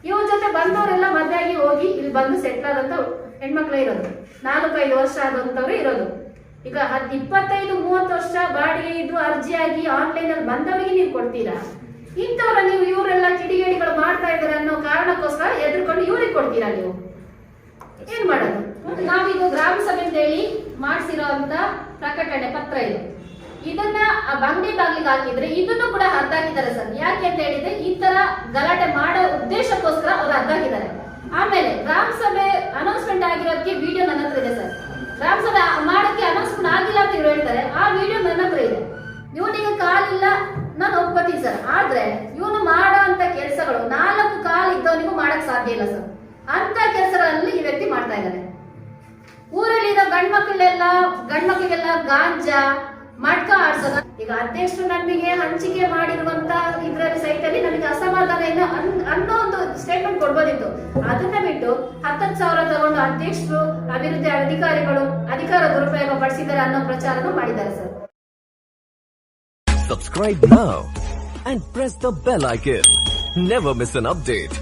ಇವ್ರ ಜೊತೆ ಬಂದವರೆಲ್ಲ ಮದುವೆ ಆಗಿ ಹೋಗಿ ಇಲ್ಲಿ ಬಂದು ಸೆಟ್ಲ್ ಆದಂತ ಹೆಣ್ಮಕ್ಳೇ ಇರೋದು. ನಾಲ್ಕೈದು ವರ್ಷ ಆದಂತವ್ರು ಇರೋದು. ಈಗ ಹತ್ತು ಇಪ್ಪತ್ತೈದು, ಮೂವತ್ತು ವರ್ಷ ಬಾಡಿಗೆ ಇದು ಅರ್ಜಿಯಾಗಿ ಆನ್ಲೈನ್ ಅಲ್ಲಿ ಬಂದವರಿಗೆ ನೀವು ಕೊಡ್ತೀರಾ? ಇಂಥವ್ರ ನೀವು ಇವರೆಲ್ಲ ಕಿಡಿಗೇಡಿಗಳು ಮಾಡ್ತಾ ಇದ್ದಾರೆ ಅನ್ನೋ ಕಾರಣಕ್ಕೋಸ್ಕರ ಎದುರುಕೊಂಡು ಇವ್ರಿಗೆ ಕೊಡ್ತೀರಾ ನೀವು? ಏನ್ ಮಾಡೋದು? ನಾವೀಗ ಗ್ರಾಮ ಸಭೆ ಅಂತ ಹೇಳಿ ಮಾಡಿಸಿರೋ ಅಂತ ಪ್ರಕಟಣೆ, ಪತ್ರ ಇದು. ಇದನ್ನ ಬಂಗಡಿ ಬಾಗಿಲಿಗೆ ಹಾಕಿದ್ರೆ ಇದನ್ನು ಕೂಡ ಹರ್ದಾಕಿದ್ದಾರೆ ಸರ್. ಯಾಕೆ ಅಂತ ಹೇಳಿದ್ರೆ ಈ ತರ ಗಲಾಟೆ ಮಾಡೋ ಉದ್ದೇಶಕ್ಕೋಸ್ಕರ ಅವ್ರು ಹರ್ದಾಕಿದ್ದಾರೆ ಆಮೇಲೆ ಗ್ರಾಮ ಸಭೆ ಅನೌನ್ಸ್ಮೆಂಟ್ ಆಗಿರೋದಕ್ಕೆ ವಿಡಿಯೋ ನನ್ನ ಹತ್ರ ಇದೆ ಸರ್. ಗ್ರಾಮ ಸಭೆ ಮಾಡಕ್ಕೆ ಅನೌನ್ಸ್ಮೆಂಟ್ ಆಗಿಲ್ಲ ಅಂತ ಇವ್ರು ಹೇಳ್ತಾರೆ. ಆ ವಿಡಿಯೋ ನನ್ನ ಹತ್ರ ಇದೆ. ಇವನಿಗೆ ಕಾಲಿಲ್ಲ, ನಾನು ಒಪ್ಪತ್ತೀನಿ ಸರ್. ಆದ್ರೆ ಇವನು ಮಾಡೋ ಅಂತ ಕೆಲಸಗಳು ನಾಲ್ಕು ಕಾಲು ಇದ್ದವನಿಗೂ ಮಾಡಕ್ ಸಾಧ್ಯ ಇಲ್ಲ ಸರ್. ಅಂತ ಕೆಲಸಗಳಲ್ಲಿ ಈ ವ್ಯಕ್ತಿ ಮಾಡ್ತಾ ಇದ್ದಾನೆ ಊರಲ್ಲಿರೋ ಗಂಡ್ ಮಕ್ಕಳೆಲ್ಲ ಗಂಡ್ ಮಕ್ಕಳಿಗೆಲ್ಲ ಗಾಂಜಾ ಮಟ್ಕ ಆಡ್ಸೋದ ಈಗ ಅಧ್ಯಕ್ಷರು ನಮಗೆ ಹಂಚಿಕೆ ಮಾಡಿರುವಂತ ಇದ್ರಲ್ಲಿ ಅಲ್ಲಿ ನಮಗೆ ಅಸಮಾಧಾನ ಅನ್- ಅನ್ನೋ ಒಂದು ಸ್ಟೇಟ್ಮೆಂಟ್ ಕೊಡ್ಬೋದಿತ್ತು ಅದನ್ನ ಬಿಟ್ಟು ಹತ್ತತ್ತು ಸಾವಿರ ತಗೊಂಡು ಅಧ್ಯಕ್ಷರು, ಅಭಿವೃದ್ಧಿ ಅಧಿಕಾರಿಗಳು ಅಧಿಕಾರ ದುರುಪಯೋಗ ಪಡಿಸಿದ್ದಾರೆ ಅನ್ನೋ ಪ್ರಚಾರನೂ ಮಾಡಿದ್ದಾರೆ sir Subscribe now and press the bell icon. Never miss an update.